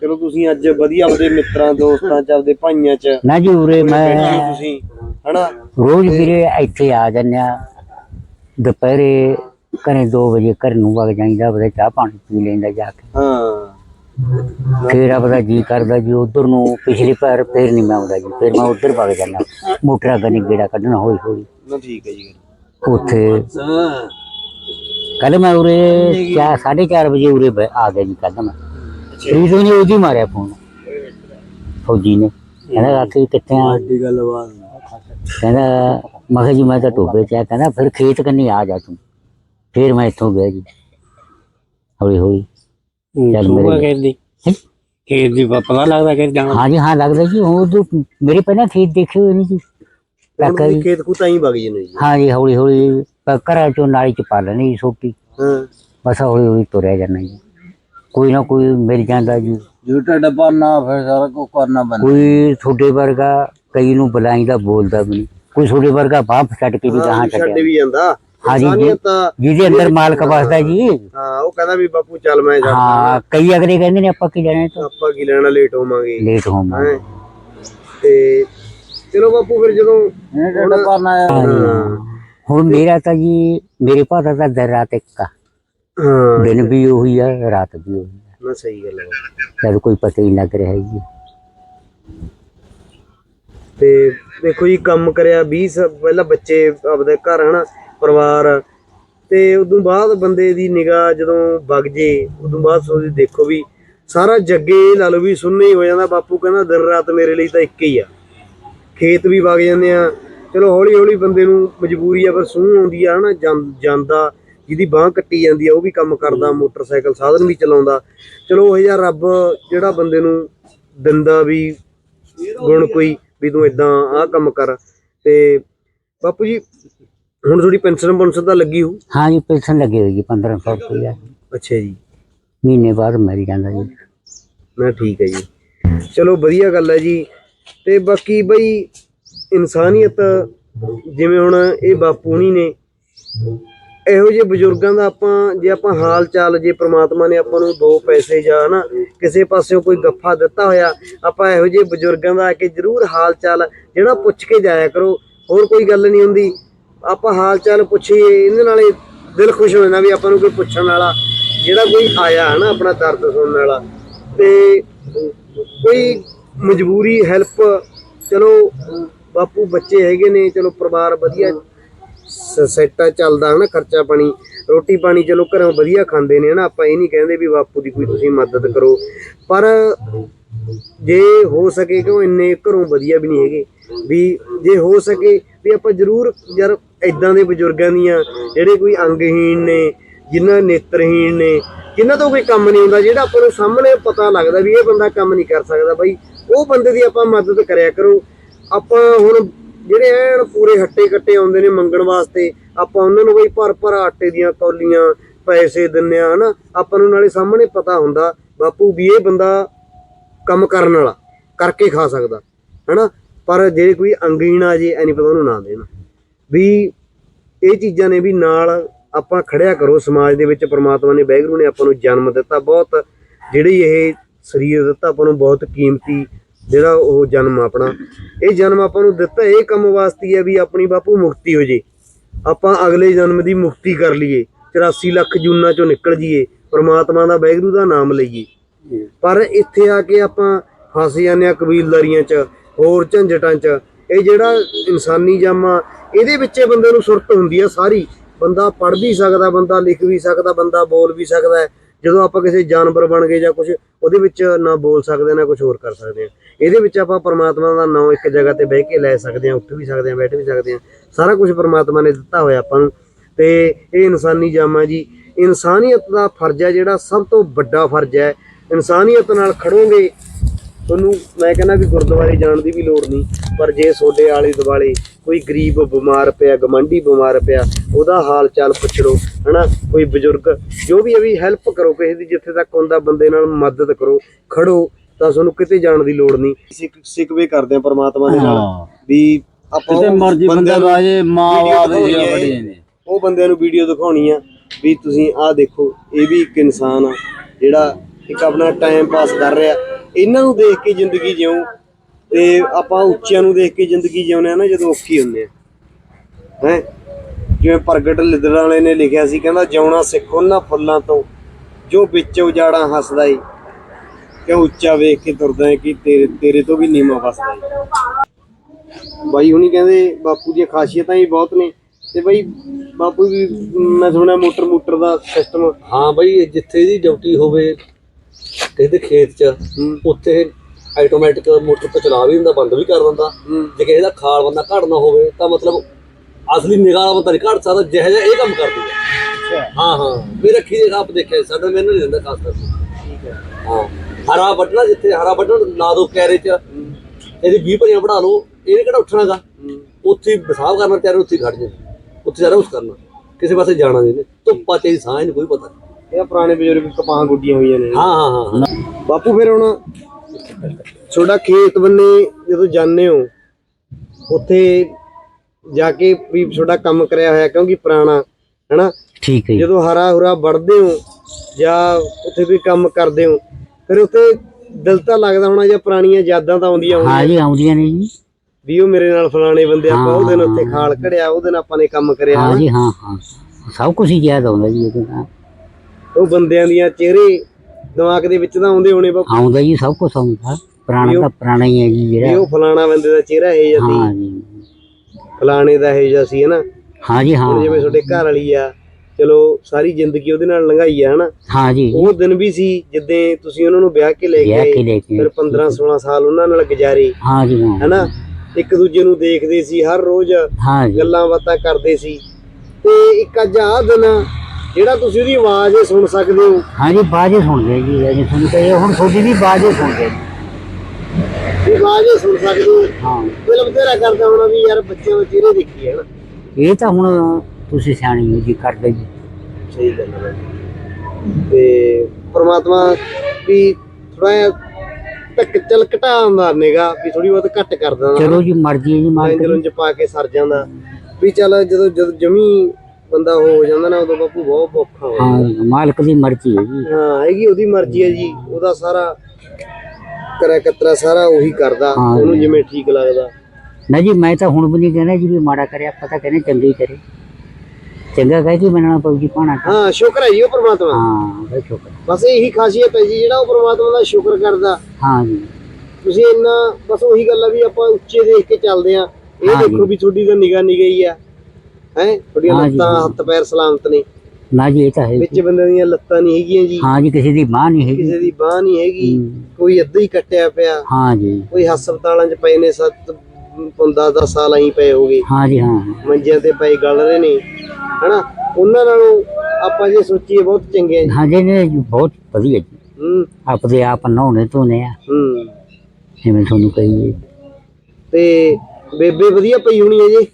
ਚਲੋ ਤੁਸੀਂ ਅੱਜ ਵਧੀਆ ਆਪਦੇ ਮਿੱਤਰਾਂ ਦੋਸਤਾਂ ਚ ਆਪਦੇ ਭਾਈਆਂ ਚ ਨਾ ਜੀ ਉਰੇ ਮੈਂ ਬੈਠੇ ਹੋ ਤੁਸੀਂ ਹਨਾ? ਰੋਜ਼ ਵੀਰੇ ਇੱਥੇ ਆ ਜਾਂਦੇ ਆ। ਦੁਪਹਿਰੇ ਘਰੇ 2 ਵਜੇ ਘਰ ਨੂੰ ਵਗ ਜਾਂਦਾ ਬਦੇ ਚਾਹ ਪਾਣੀ ਪੀ ਲੈਂਦਾ ਜਾ ਕੇ। ਹਾਂ। ਫੇਰ ਆਪਦਾ ਜੀ ਕਰਦਾ ਜੀ ਉਧਰ ਨੂੰ ਪਿਛਲੀ ਪੈਰ ਫੇਰ ਨਹੀਂ ਮੈਂ ਆਉਂਦਾ ਜੀ ਫੇਰ ਮੈਂ ਉਧਰ ਵਗ ਜਾਂਦਾ। ਮੋਟਰਾਂ ਗਨੀ ਗੇੜਾ ਕੱਢਣਾ ਹੌਲੀ ਹੌਲੀ। ਨਾ ਠੀਕ ਹੈ ਜੀ। ਉੱਥੇ ਕੱਲ ਮੈਂ ਉਰੇ 4 4:30 ਵਜੇ ਉਰੇ ਆ ਗਿਆ ਜੀ ਕੱਲ ਮੈਂ। ਰੀਤੂ ਨੇ ਉਹਦੀ ਮਾਰਿਆ ਫੋਨ। ਫੌਜੀ ਨੇ। ਕਹਿੰਦਾ ਆਖੀ ਕਿੱਥੇ ਆ? ਵੱਡੀ ਗੱਲਬਾਤ ਕਹਿੰਦਾ ਮੈਂ ਕਿਹਾ ਜੀ ਮੈਂ ਤਾਂ ਟੋਬੇ ਚ ਆ। ਕਹਿੰਦਾ ਫਿਰ ਖੇਤ ਕੰਨੀ ਆ ਜਾ ਤੂੰ। ਫਿਰ ਮੈਂ ਇੱਥੋਂ ਗਿਆ ਜੀ। ਹੌਲੀ ਹੌਲੀ। ਚੱਲ ਤੂੰ ਮੇਰੇ- ਖੇਤ ਦੀ। ਹੈਂ? ਖੇਤ ਦੀ ਪ- ਪਤਾ ਲੱਗਦਾ ਕਿ ਜਾਣਾ। ਹਾਂ ਜੀ ਹਾਂ ਲੱਗਦਾ ਜੀ ਹੁਣ ਜੋ ਮੇਰੇ ਪਹਿਲਾਂ ਖੇਤ ਦੇਖੇ ਹੋਏ ਨਹੀਂ ਜੀ। ਕਾਕਾ ਜੀ। ਖੇਤ ਖੂਤਾਂ ਹੀ ਵਗ ਜਨੇ ਜੀ। ਹਾਂ ਜੀ ਹੌਲੀ ਹੌਲੀ ਪ- ਘਰਾਂ ਚੋਂ ਨਾਲੀ ਚ ਪਾ ਲੈਣੀ ਜੀ ਸੋਪੀ। ਹਾਂ। ਬਸ ਹੌਲੀ ਹੌਲੀ ਤੁਰਿਆ ਜਾਣਾ ਜੀ। ਕੋਈ ਨਾ ਕੋਈ ਮਿਲ ਜਾਂਦਾ ਜੀ। ਜੋ ਢੱਡ ਪਾਣਾ ਫਿਰ ਸਾਰਾ ਕੁਝ ਕਰਨਾ ਪੈਂਦਾ। ਕੋਈ ਤੁਹਾਡੇ ਵਰਗਾ ਕਈ ਨੂੰ ਬੁਲਾਈਦਾ ਬੋਲਦਾ ਵੀ ਨਹੀਂ। ਕੋਈ ਤੁਹਾਡੇ ਵਰਗਾ ਬਾਹ ਛੱਡ ਕੇ ਵੀ ਕਹਾਂ ਛੱਡ ਛੱਡਿਆ। ਵੀ ਜਾਂਦਾ। ਹਾਂ ਜੀ, ਜੀ। ਇਨਸਾਨੀਅਤ ਤਾਂ ਜਿਹਦੇ ਅੰਦਰ ਮਾਲਕ ਵਸਦਾ ਜੀ। ਹਾਂ ਉਹ ਕਹਿੰਦਾ ਵੀ ਬਾਪੂ ਚੱਲ ਮੈਂ ਜਾ ਹਾਂ ਕਈ ਅਗਲੇ ਕਹਿੰਦੇ ਨੇ ਆਪਾਂ ਕੀ ਜਾਣੇ ਤੋਂ? ਆਪਾਂ ਕੀ ਲੈਣਾ ਲੇਟ ਹੋਵਾਂਗੇ। ਲੇਟ ਹੋਵਾਂ ਹੈਂ। ਤੇ ਚਲੋ ਬਾਪੂ ਫਿਰ ਜਦੋਂ ਹੁਣ ਹਾਂ। ਹੁਣ ਮੇਰਾ ਤਾਂ ਜੀ ਮੇਰੇ ਭਾਦਾ ਤਾਂ ਦਰ ਰਾਤ ਇੱਕ ਆ। ਹਾਂ। ਦਿਨ ਵੀ ਉਹੀ ਆ ਰਾਤ ਵੀ ਉਹੀ ਆ। ਨਾ ਸਹੀ ਗੱਲ ਹੈ। ਜਦ ਕੋਈ ਪਤਾ ਹੀ ਲੱਗ ਰਿਹਾ ਜੀ। ਤੇ ਦੇਖੋ ਜੀ ਕੰਮ ਕਰਿਆ 20 ਸ- ਪਹਿਲਾਂ ਬੱਚੇ ਆਪਦੇ ਘਰ ਹਨਾ? ਪਰਿਵਾਰ ਤੇ ਉਦੋਂ ਬਾਅਦ ਬੰਦੇ ਦੀ ਨਿਗਾਹ ਜਦੋਂ ਵਗ ਜੇ ਉਦੋਂ ਬਾਅਦ ਸੋਚੀ ਦੇਖੋ ਵੀ ਸਾਰਾ ਜੱਗੇ ਲਾ ਲਓ ਵੀ ਸੁਣਨੇ ਹੀ ਹੋ ਜਾਂਦਾ। ਬਾਪੂ ਕਹਿੰਦਾ ਦਿਨ ਰਾਤ ਮੇਰੇ ਲਈ ਤਾਂ ਇੱਕ ਹੀ ਆ। ਖੇਤ ਵੀ ਵਗ ਜਾਂਦੇ ਆ। ਚਲੋ ਹੌਲੀ ਹੌਲੀ ਬੰਦੇ ਨੂੰ ਮਜਬੂਰੀ ਆ ਪਰ ਸੂਹ ਆਉਂਦੀ ਆ ਹਨਾ ਜਾਂਦਾ ਜਿਹਦੀ ਬਾਹ ਕੱਟੀ ਜਾਂਦੀ ਆ ਉਹ ਵੀ ਕੰਮ ਕਰਦਾ ਮੋਟਰਸਾਈਕਲ ਸਾਧਨ ਵੀ ਚਲਾਉਂਦਾ। ਚਲੋ ਉਹ ਜਿਹਾ ਰੱਬ ਜਿਹੜਾ ਬੰਦੇ ਨੂੰ ਦਿੰਦਾ ਵੀ ਗੁਣ ਕੋਈ ਵੀ ਤੂੰ ਇਦਾਂ ਆਹ ਕੰਮ ਕਰ। ਤੇ ਬਾਪੂ ਜੀ ਹੁਣ ਥੋੜੀ ਪੈਨਸ਼ਨ ਪੁਨਸ਼ਨ ਤਾਂ ਲੱਗੀ ਹੋ ਹਾਂ ਜੀ ਪੈਨਸ਼ਨ ਲੱਗੇ ਹੋਈ ਜੀ 1500 ਰੁਪਇਆ ਅੱਛਾ ਜੀ। ਮਹੀਨੇ ਬਾਅਦ ਮਿਲ ਜਾਂਦਾ ਜੀ। ਨਾ ਠੀਕ ਹੈ ਜੀ। ਚਲੋ ਵਧੀਆ ਗੱਲ ਹੈ ਜੀ। ਤੇ ਬਾਕੀ ਬਈ ਇਨਸਾਨੀਅਤ ਜਿਵੇਂ ਹੁਣ ਇਹ ਬਾਪੂ ਹੁਣੀ ਨੇ ਇਹੋ ਜਿਹੇ ਬਜ਼ੁਰਗਾਂ ਦਾ ਆਪਾਂ ਜੇ ਆਪਾਂ ਹਾਲ ਚਾਲ ਜੇ ਪ੍ਰਮਾਤਮਾ ਨੇ ਆਪਾਂ ਨੂੰ ਦੋ ਪੈਸੇ ਜਾਂ ਨਾ ਕਿਸੇ ਪਾਸਿਓਂ ਕੋਈ ਗੱਫਾ ਦਿੱਤਾ ਹੋਇਆ ਆਪਾਂ ਇਹੋ ਜਿਹੇ ਬਜ਼ੁਰਗਾਂ ਦਾ ਆ ਕੇ ਜ਼ਰੂਰ ਹਾਲ ਚਾਲ ਜਿਹੜਾ ਪੁੱਛ ਕੇ ਜਾਇਆ ਕਰੋ ਹੋਰ ਕੋਈ ਗੱਲ ਨਹੀਂ ਹੁੰਦੀ। ਆਪਾਂ ਹਾਲ ਚਾਲ ਪੁੱਛੀਏ, ਇਹਦੇ ਨਾਲੇ ਦਿਲ ਖੁਸ਼ ਹੋ ਜਾਂਦਾ ਵੀ ਆਪਾਂ ਨੂੰ ਕੋਈ ਪੁੱਛਣ ਵਾਲਾ, ਜਿਹੜਾ ਕੋਈ ਆਇਆ ਹੈ ਨਾ ਆਪਣਾ ਦਰਦ ਸੁਣਨ ਵਾਲਾ। ਤੇ ਕੋਈ ਮਜਬੂਰੀ ਹੈਲਪ ਚਲੋ ਬਾਪੂ ਬੱਚੇ ਹੈਗੇ ਨੇ, ਚਲੋ ਪਰਿਵਾਰ ਵਧੀਆ ਸੈਟਾ ਚੱਲਦਾ ਹਨਾ, ਖਰਚਾ ਪਾਣੀ, ਰੋਟੀ ਪਾਣੀ ਚਲੋ ਘਰੋਂ ਵਧੀਆ ਖਾਂਦੇ ਨੇ ਹਨਾ, ਆਪਾਂ ਇਹ ਨਹੀਂ ਕਹਿੰਦੇ ਵੀ ਬਾਪੂ ਦੀ ਕੋਈ ਤੁਸੀਂ ਮਦਦ ਕਰੋ। ਪਰ ਜੇ ਹੋ ਸਕੇ ਕਿਉਂ ਇੰਨੇ ਘਰੋਂ ਵਧੀਆ ਵੀ ਨਹੀਂ ਹੈਗੇ, ਵੀ ਜੇ ਹੋ ਸਕੇ ਵੀ ਆਪਾਂ ਜ਼ਰੂਰ ਯਾਰ ਇਦਾਂ ਦੇ ਬਜ਼ੁਰਗਾਂ ਦੀਆਂ ਜਿਹੜੇ ਕੋਈ ਅੰਗਹੀਣ ਨੇ, ਜਿਨ੍ਹਾਂ ਨੇਤਰਹੀਣ ਨੇ, ਜਿਨ੍ਹਾਂ ਤੋਂ ਕੋਈ ਕੰਮ ਨਹੀਂ ਹੁੰਦਾ, ਜਿਹੜਾ ਆਪਾਂ ਨੂੰ ਸਾਹਮਣੇ ਪਤਾ ਲੱਗਦਾ ਵੀ ਇਹ ਬੰਦਾ ਕੰਮ ਨਹੀਂ ਕਰ ਸਕਦਾ ਬਾਈ, ਉਹ ਬੰਦੇ ਦੀ ਆਪਾਂ ਮਦਦ ਕਰਿਆ ਕਰੋ। ਆਪਾਂ ਹੁਣ ਜਿਹੜੇ ਐਨ ਪੂਰੇ ਹੱਟੇ ਕੱਟੇ ਆਉਂਦੇ ਨੇ ਮੰਗਣ ਵਾਸਤੇ, ਆਪਾਂ ਉਹਨਾਂ ਨੂੰ ਬਈ ਭਰ ਭਰ ਆਟੇ ਦੀਆਂ ਕੌਲੀਆਂ, ਪੈਸੇ ਦਿੰਨੇ ਆ, ਹਨਾ? ਆਪਾਂ ਨੂੰ ਨਾਲੇ ਸਾਹਮਣੇ ਪਤਾ ਹੁੰਦਾ, ਬਾਪੂ ਵੀ ਇਹ ਬੰਦਾ ਕੰਮ ਕਰਨ ਵਾਲਾ, ਕਰਕੇ ਖਾ ਸਕਦਾ, ਹਨਾ? ਪਰ ਜੇ ਕੋਈ ਅੰਗਹੀਣ ਆ ਜੇ, ਐ ਨਹੀਂ ਪਤਾ ਉਹਨੂੰ ਨਾ ਦੇਣਾ। ਵੀ ਇਹ ਚੀਜ਼ਾਂ ਨੇ ਵੀ ਨਾਲ ਆਪਾਂ ਖੜਿਆ ਕਰੋ ਸਮਾਜ ਦੇ ਵਿੱਚ, ਪ੍ਰਮਾਤਮਾ ਨੇ, ਵਾਹਿਗੁਰੂ ਨੇ ਆਪਾਂ ਨੂੰ ਜਨਮ ਦਿੱਤਾ ਬਹੁਤ, ਜਿਹੜੀ ਇਹ ਸਰੀਰ ਦਿੱਤਾ ਆਪਾਂ ਨੂੰ ਬਹੁਤ ਕੀਮਤੀ, ਜਿਹੜਾ ਉਹ ਜਨਮ ਆਪਣਾ। ਇਹ ਜਨਮ ਆਪਾਂ ਨੂੰ ਦਿੱਤਾ, ਇਹ ਕੰਮ ਵਾਸਤੇ ਹੈ ਵੀ ਆਪਣੀ ਬਾਪੂ ਮੁਕਤੀ ਹੋ ਜੇ। ਆਪਾਂ ਅਗਲੇ ਜਨਮ ਦੀ ਮੁਕਤੀ ਕਰ ਲਈਏ 84 ਲੱਖ ਜੂਨਾਂ ਚੋਂ ਨਿਕਲ ਜਾਈਏ ਪਰਮਾਤਮਾ ਦਾ, ਵਾਹਿਗੁਰੂ ਦਾ ਨਾਮ ਲਈਏ। ਪਰ ਇੱਥੇ ਆ ਕੇ ਆਪਾਂ ਫਸ ਜਾਂਦੇ ਆ ਕਬੀਲਦਾਰੀਆਂ 'ਚ, ਹੋਰ ਝੰਜਟਾਂ 'ਚ। ਇਹ ਜਿਹੜਾ ਇਨਸਾਨੀ ਜਾਮਾ ਇਹਦੇ ਵਿੱਚ ਬੰਦੇ ਨੂੰ ਸੁਰਤ ਹੁੰਦੀ ਆ ਸਾਰੀ। ਬੰਦਾ ਪੜ੍ਹ ਵੀ ਸਕਦਾ, ਬੰਦਾ ਲਿਖ ਵੀ ਸਕਦਾ, ਬੰਦਾ ਬੋਲ ਵੀ ਸਕਦਾ ਜਦੋਂ ਆਪਾਂ ਕਿਸੇ ਜਾਨਵਰ ਬਣ ਗਏ ਜਾਂ ਕੁਝ ਉਹਦੇ ਵਿੱਚ ਨਾ ਬੋਲ ਸਕਦੇ, ਨਾ ਕੁਝ ਹੋਰ ਕਰ ਸਕਦੇ ਆ। ਇਹਦੇ ਵਿੱਚ ਆਪਾਂ ਪਰਮਾਤਮਾ ਦਾ ਨਾਮ ਇੱਕ ਜਗ੍ਹਾ ਤੇ ਬਹਿ ਕੇ ਲੈ ਸਕਦੇ ਆ, ਉੱਠ ਵੀ ਸਕਦੇ ਆ, ਬੈਠ ਵੀ ਸਕਦੇ ਆ। ਸਾਰਾ ਕੁਝ ਪਰਮਾਤਮਾ ਨੇ ਦਿੱਤਾ ਹੋਇਆ ਆਪਾਂ ਨੂੰ। ਤੇ ਇਹ ਇਨਸਾਨੀ ਜਾਮਾ ਜੀ, ਇਨਸਾਨੀਅਤ ਦਾ ਫਰਜ਼ ਹੈ ਜਿਹੜਾ ਸਭ ਤੋਂ ਵੱਡਾ ਫਰਜ਼ ਹੈ। ਇਨਸਾਨੀਅਤ ਨਾਲ ਖੜੋਗੇ ਤੁਹਾਨੂੰ ਮੈਂ ਕਹਿੰਦਾ ਵੀ ਗੁਰਦੁਆਰੇ ਜਾਣ ਦੀ ਵੀ ਲੋੜ ਨਹੀਂ ਪਰ ਜੇ ਤੁਹਾਡੇ ਆਲੇ ਦੁਆਲੇ ਕੋਈ ਗਰੀਬ ਬਿਮਾਰ ਪਿਆ ਗਮੰਡੀ ਬਿਮਾਰ ਪਿਆ ਉਹਦਾ ਹਾਲ ਚਾਲ ਪੁੱਛ ਲਓ ਹਨਾ? ਕੋਈ ਬਜ਼ੁਰਗ ਜੋ ਵੀ ਹੈ ਵੀ ਹੈਲਪ ਕਰੋ ਕਿਸੇ ਦੀ ਜਿੱਥੇ ਤੱਕ ਹੁੰਦਾ ਬੰਦੇ ਨਾਲ ਮਦਦ ਕਰੋ ਖੜੋ ਤਾਂ ਤੁਹਾਨੂੰ ਕਿਤੇ ਜਾਣ ਦੀ ਲੋੜ ਨਹੀਂ। ਸਿੱਖ ਸਿੱਖਵੇ ਕਰਦੇ ਆ ਪਰਮਾਤਮਾ ਦੇ ਨਾਲ ਵੀ ਆਪਾਂ ਜਿੱਥੇ ਮਰਜ਼ੀ ਬੰਦੇ ਰਾਜੇ ਮਾਂ ਬੜੀ। ਨੇ। ਉਹ ਬੰਦਿਆਂ ਨੂੰ ਵੀਡੀਓ ਦਿਖਾਉਣੀ ਆ ਵੀ ਤੁਸੀਂ ਆਹ ਦੇਖੋ ਇਹ ਵੀ ਇੱਕ ਇਨਸਾਨ ਆ ਜਿਹੜਾ ਇੱਕ ਆਪਣਾ ਟਾਈਮ ਪਾਸ ਕਰ ਰਿਹਾ। ਇਹਨਾਂ ਨੂੰ ਦੇਖ ਕੇ ਜ਼ਿੰਦਗੀ ਜਿਉਂ ਤੇ ਆਪਾਂ ਉੱਚਿਆਂ ਨੂੰ ਦੇਖ ਕੇ ਜ਼ਿੰਦਗੀ ਜਿਉਂਦੇ ਆ ਨਾ ਜਦੋਂ ਔਖੀ ਹੁੰਦੇ ਆ ਹੈ? ਜਿਵੇਂ ਪ੍ਰਗਟ ਲਿੱਦੜ ਵਾਲੇ ਨੇ ਲਿਖਿਆ ਸੀ, ਕਹਿੰਦਾ ਜਿਉਣਾ ਸਿੱਖੋ ਉਹਨਾਂ ਫੁੱਲਾਂ ਤੋਂ ਜੋ ਵਿੱਚ ਉਜਾੜਾਂ ਹੱਸਦਾ ਈ ਕਿਉਂ ਉੱਚਾ ਵੇਖ ਕੇ ਤੁਰਦਾ ਏ ਕਿ ਤੇਰੇ ਤੇਰੇ ਤੋਂ ਵੀ ਨੀਵਾਂ ਵਸਦਾ ਏ। ਬਾਈ ਹੁਣੀ ਕਹਿੰਦੇ, ਬਾਪੂ ਦੀਆਂ ਖਾਸੀਅਤਾਂ ਵੀ ਬਹੁਤ ਨੇ ਤੇ ਬਾਈ ਬਾਪੂ ਵੀ, ਮੈਂ ਸੁਣਿਆ ਮੋਟਰ ਮੋਟਰ ਦਾ ਸਿਸਟਮ ਹਾਂ ਬਾਈ, ਜਿੱਥੇ ਦੀ ਡਿਊਟੀ ਹੋਵੇ ਕਿਸੇ ਦੇ ਖੇਤ 'ਚ ਉੱਥੇ ਆਟੋਮੈਟਿਕ ਮੋਟਰ ਤੋਂ ਚਲਾ ਵੀ ਦਿੰਦਾ ਬੰਦ ਵੀ ਕਰ ਦਿੰਦਾ। ਜੇ ਕਿਸੇ ਦਾ ਖਾਲ ਬੰਦਾ ਘੜਨਾ ਹੋਵੇ ਤਾਂ ਮਤਲਬ ਅਸਲੀ ਨਿਗਾਹ ਵਾਲਾ ਬੰਦਾ ਨਹੀਂ ਘੜ ਸਕਦਾ ਜਿਹੋ ਜਿਹਾ ਇਹ ਕੰਮ ਕਰਦੀ ਹੈ। ਹਾਂ ਹਾਂ। ਮੇਰੇ ਰੱਖੀ ਦੇ ਆਪ ਦੇਖਿਆ ਸਾਡਾ ਮੈਨੂੰ ਨਹੀਂ ਦਿੰਦਾ ਖਾਸ ਕਰਕੇ। ਠੀਕ ਹੈ। ਹਾਂ। ਹਰਾ ਵੱਢਣਾ ਜਿੱਥੇ ਹਰਾ ਵੱਢਣ ਲਾ ਦੋ ਕੈਰੇ 'ਚ। ਇਹਦੀ 20 ਭਰੀਆਂ ਵਢਾ ਲਓ ਇਹਨੇ ਕਿਹੜਾ ਉੱਠਣਾਗਾ ਉੱਥੇ ਹੀ। ਪਿਸ਼ਾਬ ਕਰਨਾ ਚਾਰੇ ਉੱਥੇ ਖੜ ਜੇ ਉੱਥੇ ਸਾਰਾ ਉਸ ਕਰਨਾ। ਕਿਸੇ ਪਾਸੇ ਜਾਣਾ ਨਹੀਂ ਧੁੱਪਾ ਤੇ ਸਾਹ ਇਹਨੂੰ ਕੋਈ ਪਤਾ ਨਹੀਂ ਇਹ ਪੁਰਾਣੇ ਬਜ਼ੁਰਗ ਕਪਾਹਾਂ ਗੁੱਡੀਆਂ ਹੋਈਆਂ ਨੇ। ਹਾਂ ਹਾਂ ਹਾਂ ਬਾਪੂ ਫਿਰ ਹੁਣ ਤੁਹਾਡਾ ਖੇਤ ਬੰਨੇ ਜਦੋਂ ਜਾਂਦੇ ਹੋ ਉੱਥੇ ਜਾ ਕੇ ਵੀ ਤੁਹਾਡਾ ਕੰਮ ਕਰਿਆ ਹੋਇਆ ਕਿਉਂਕਿ ਪੁਰਾਣਾ ਹੈਨਾ? ਠੀਕ ਹੈ ਜਦੋਂ ਹਰਾ ਹੁਰਾ ਵੜਦੇ ਹੋ ਜਾਂ ਉੱਥੇ ਕੋਈ ਕੰਮ ਕਰਦੇ ਹੋ ਫਿਰ ਉੱਥੇ ਦਿਲ ਤਾਂ ਲੱਗਦਾ ਹੋਣਾ ਜਾਂ ਪੁਰਾਣੀਆਂ ਯਾਦਾਂ ਤਾਂ ਆਉਂਦੀਆਂ ਹੋਣੀਆਂ ਹਾਂ ਜੀ ਆਉਂਦੀਆਂ ਨੇ ਜੀ। ਵੀ ਉਹ ਮੇਰੇ ਨਾਲ ਫਲਾਣੇ ਬੰਦੇ ਆਪਾਂ ਉਹ ਦਿਨ ਉੱਥੇ ਖਾਲ ਕੜਿਆ ਉਹ ਦਿਨ ਆਪਾਂ ਨੇ ਕੰਮ ਕਰਿਆ ਹਾਂ ਜੀ ਹਾਂ ਹਾਂ। ਸਭ ਕੁਝ ਹੀ ਯਾਦ ਆਉਂਦਾ ਜੀ ਇਹਦੇ ਨਾਲ ਉਹ ਬੰਦਿਆਂ ਦੀਆਂ ਚਿਹਰੇ ਦਿਮਾਗ ਦੇ ਵਿੱਚ ਤਾਂ ਆਉਂਦੇ ਹੋਣੇ ਬਾਪੂ ਆਉਂਦਾ ਜੀ ਸਭ ਕੁਝ ਆਉਂਦਾ। ਪੁਰਾਣਾ ਤਾਂ ਪੁਰਾਣਾ ਹੀ ਹੈ ਜੀ ਵੀ ਜਿਹੜਾ ਉਹ ਫਲਾਣਾ ਬੰਦੇ ਦਾ ਚਿਹਰਾ ਇਹ ਜਿਹਾ ਸੀ। ਹਾਂ ਜੀ। ਫਲਾਣੇ ਦਾ ਇਹ ਜਿਹਾ ਸੀ ਹਨਾ? ਹਾਂ ਜੀ ਹਾਂ। ਹੁਣ ਜਿਵੇਂ ਤੁਹਾਡੇ ਘਰ ਵਾਲੀ ਆ ਚਲੋ ਸਾਰੀ ਜ਼ਿੰਦਗੀ ਉਹਦੇ ਨਾਲ ਲੰਘਾਈ ਆ ਹਨਾ? ਹਾਂ ਜੀ। ਉਹ ਦਿਨ ਵੀ ਸੀ ਜਿੱਦਾਂ ਤੁਸੀਂ ਉਹਨਾਂ ਨੂੰ ਵਿਆਹ ਕੇ ਲੈ ਵਿਆਹ ਕੇ ਗਏ ਲੈ ਕੇ ਫਿਰ 15 16 ਸਾਲ ਉਹਨਾਂ ਨਾਲ ਗੁਜ਼ਾਰੇ। ਹਾਂ ਜੀ ਹਾਂ। ਹਨਾ? ਇੱਕ ਦੂਜੇ ਨੂੰ ਦੇਖਦੇ ਸੀ ਹਰ ਰੋਜ਼ ਹਾਂ ਜੀ। ਗੱਲਾਂ ਬਾਤਾਂ ਕਰਦੇ ਸੀ। ਤੇ ਇੱਕ ਅੱਜ ਆਹ ਦਿਨ ਆ, ਜਿਹੜਾ ਤੁਸੀਂ ਉਹਦੀ ਆਵਾਜ਼ ਹੀ ਸੁਣ ਸਕਦੇ ਹੋ? ਹਾਂ ਜੀ ਬਾਜੇ ਸੁਣਦੇ ਜੀ ਜੇ ਤੁਹਾਨੂੰ ਕਹੇ ਹੁਣ ਤੁਹਾਡੀ ਵੀ ਬਾਜੇ ਸੁਣਦੇ ਜੀ। ਇਹ ਆਵਾਜ਼ ਹੀ ਸੁਣ ਸਕਦੇ ਹੋ? ਹਾਂ। ਦਿਲ ਬਥੇਰਾ ਕਰਦਾ ਹੋਣਾ ਵੀ ਯਾਰ ਬੱਚਿਆਂ ਦੇ ਚਿਹਰੇ ਦੇਖੀ ਹੈ ਨਾ ਇਹ ਤਾਂ ਹੁਣ ਤੁਸੀਂ ਸਿਆਣੀ ਹੋ ਜੀ ਕਰਦੇ ਜੀ। ਸਹੀ ਗੱਲ ਹੈ ਤੇ ਪ੍ਰਮਾਤਮਾ ਵੀ ਥੋੜਾ ਜਿਹਾ ਤੱਕ ਚਲ ਘਟਾਉਂਦਾ ਨਿਗਾ ਵੀ ਥੋੜੀ ਬਹੁਤ ਘੱਟ ਕਰ ਦਿੰਦਾ ਚਲੋ ਜੀ ਮਰਜ਼ੀ ਹੈ ਜੀ ਮਾਲਕ ਅੰਦਰੋਂ ਦੀ ਚ ਪਾ ਕੇ ਸਰ ਜਾਂਦਾ। ਵੀ ਚੱਲ ਜਦੋਂ ਜਦੋਂ ਜਮੀ ਬੰਦਾ ਉਹ ਹੋ ਜਾਂਦਾ ਨਾ ਉਦੋਂ ਬਾਪੂ ਬਹੁਤ ਔਖਾ ਹੋ ਹਾਂ ਜੀ, ਮਾਲਕ ਦੀ ਮਰਜ਼ੀ ਹੈ ਜੀ। ਹਾਂ ਹੈਗੀ ਉਹਦੀ ਮਰਜ਼ੀ ਹੈ ਜੀ ਉਹਦਾ ਸਾਰਾ ਕਰਾ ਕਤਰਾ ਸਾਰਾ ਉਹੀ ਕਰਦਾ ਹਾਂ। ਉਹਨੂੰ ਜਿਵੇਂ ਠੀਕ ਲੱਗਦਾ। ਨਾ ਜੀ ਮੈਂ ਤਾਂ ਹੁਣ ਵੀ ਨਹੀਂ ਕਹਿਣਾ ਜੀ ਵੀ ਮਾੜਾ ਕਰਿਆ ਆਪਾਂ ਤਾਂ ਕਹਿੰਦੇ ਚੰਗਾ ਹੀ ਕਰੇ। ਚੰਗਾ ਕਹਿ ਕੇ ਮੰਨਣਾ ਪਊ ਜੀ ਪਾਣਾ ਹਾਂ ਸ਼ੁਕਰ ਹੈ ਜੀ ਉਹ ਪ੍ਰਮਾਤਮਾ ਹਾਂ ਬਈ ਸ਼ੁਕਰ। ਬਸ ਇਹੀ ਖਾਸੀਅਤ ਹੈ ਜੀ ਜਿਹੜਾ ਉਹ ਪ੍ਰਮਾਤਮਾ ਦਾ ਸ਼ੁਕਰ ਕਰਦਾ। ਹਾਂ ਜੀ। ਤੁਸੀਂ ਇੰਨਾ ਬਸ ਉਹੀ ਗੱਲ ਆ ਵੀ ਆਪਾਂ ਉੱਚੇ ਦੇਖ ਕੇ ਚੱਲਦੇ ਆ ਇਹ ਹਾਂ ਜੀ। ਦੇਖੋ ਵੀ ਤੁਹਾਡੀ ਤਾਂ ਨਿਗਾਹ ਨਿਗਾਹੀ ਆ। ਹੈ? ਤੁਹਾਡੀਆਂ ਹਾਂ ਜੀ, ਲੱਤਾਂ ਹਾਂ। ਹੱਥ ਪੈਰ ਸਲਾਮਤ ਨੇ। ਨਾ ਜੀ ਇਹ ਤਾਂ ਹੈ ਵਿੱਚ। ਬੰਦੇ ਦੀਆਂ ਲੱਤਾਂ ਨਹੀਂ ਹੈਗੀਆਂ ਜੀ। ਹਾਂ ਜੀ ਕਿਸੇ ਦੀ ਬਾਹ ਨਹੀਂ ਹੈਗੀ। ਕਿਸੇ ਦੀ ਬਾਹ ਨਹੀਂ ਹੈਗੀ। ਹੂੰ। ਕੋਈ ਅੱਧਾ ਹੀ ਕੱਟਿਆ ਪਿਆ। ਹਾਂ ਜੀ। ਕੋਈ ਹਸਪਤਾਲਾਂ 'ਚ ਪਏ ਨੇ ਸੱਤ 15 10 ਸਾਲ ਅਹੀਂ ਪਏ ਹੋਗੇ। ਹਾਂ ਜੀ ਹਾਂ। ਮੰਜਿਆਂ ਤੇ ਪਏ ਗਲ ਰਹੇ ਨੇ। ਹਨਾ? ਉਹਨਾਂ ਨਾਲੋਂ ਆਪਾਂ ਜੇ ਸੋਚੀਏ ਬਹੁਤ ਚੰਗੇ ਆ ਜੀ। ਹਾਂ ਜੀ ਨੇ ਬਹੁਤ ਵਧੀਆ ਜੀ। ਹੂੰ। ਆਪਦੇ ਆਪ ਨਹਾਉਣੇ ਧੋਨੇ ਆ। ਹੂੰ। ਜਿਵੇਂ ਤੁਹਾਨੂੰ ਕਹੀਏ। ਤੇ ਬੇਬੇ ਵਧੀਆ ਪਈ ਹੋਣੀ ਹੈ ਜੀ?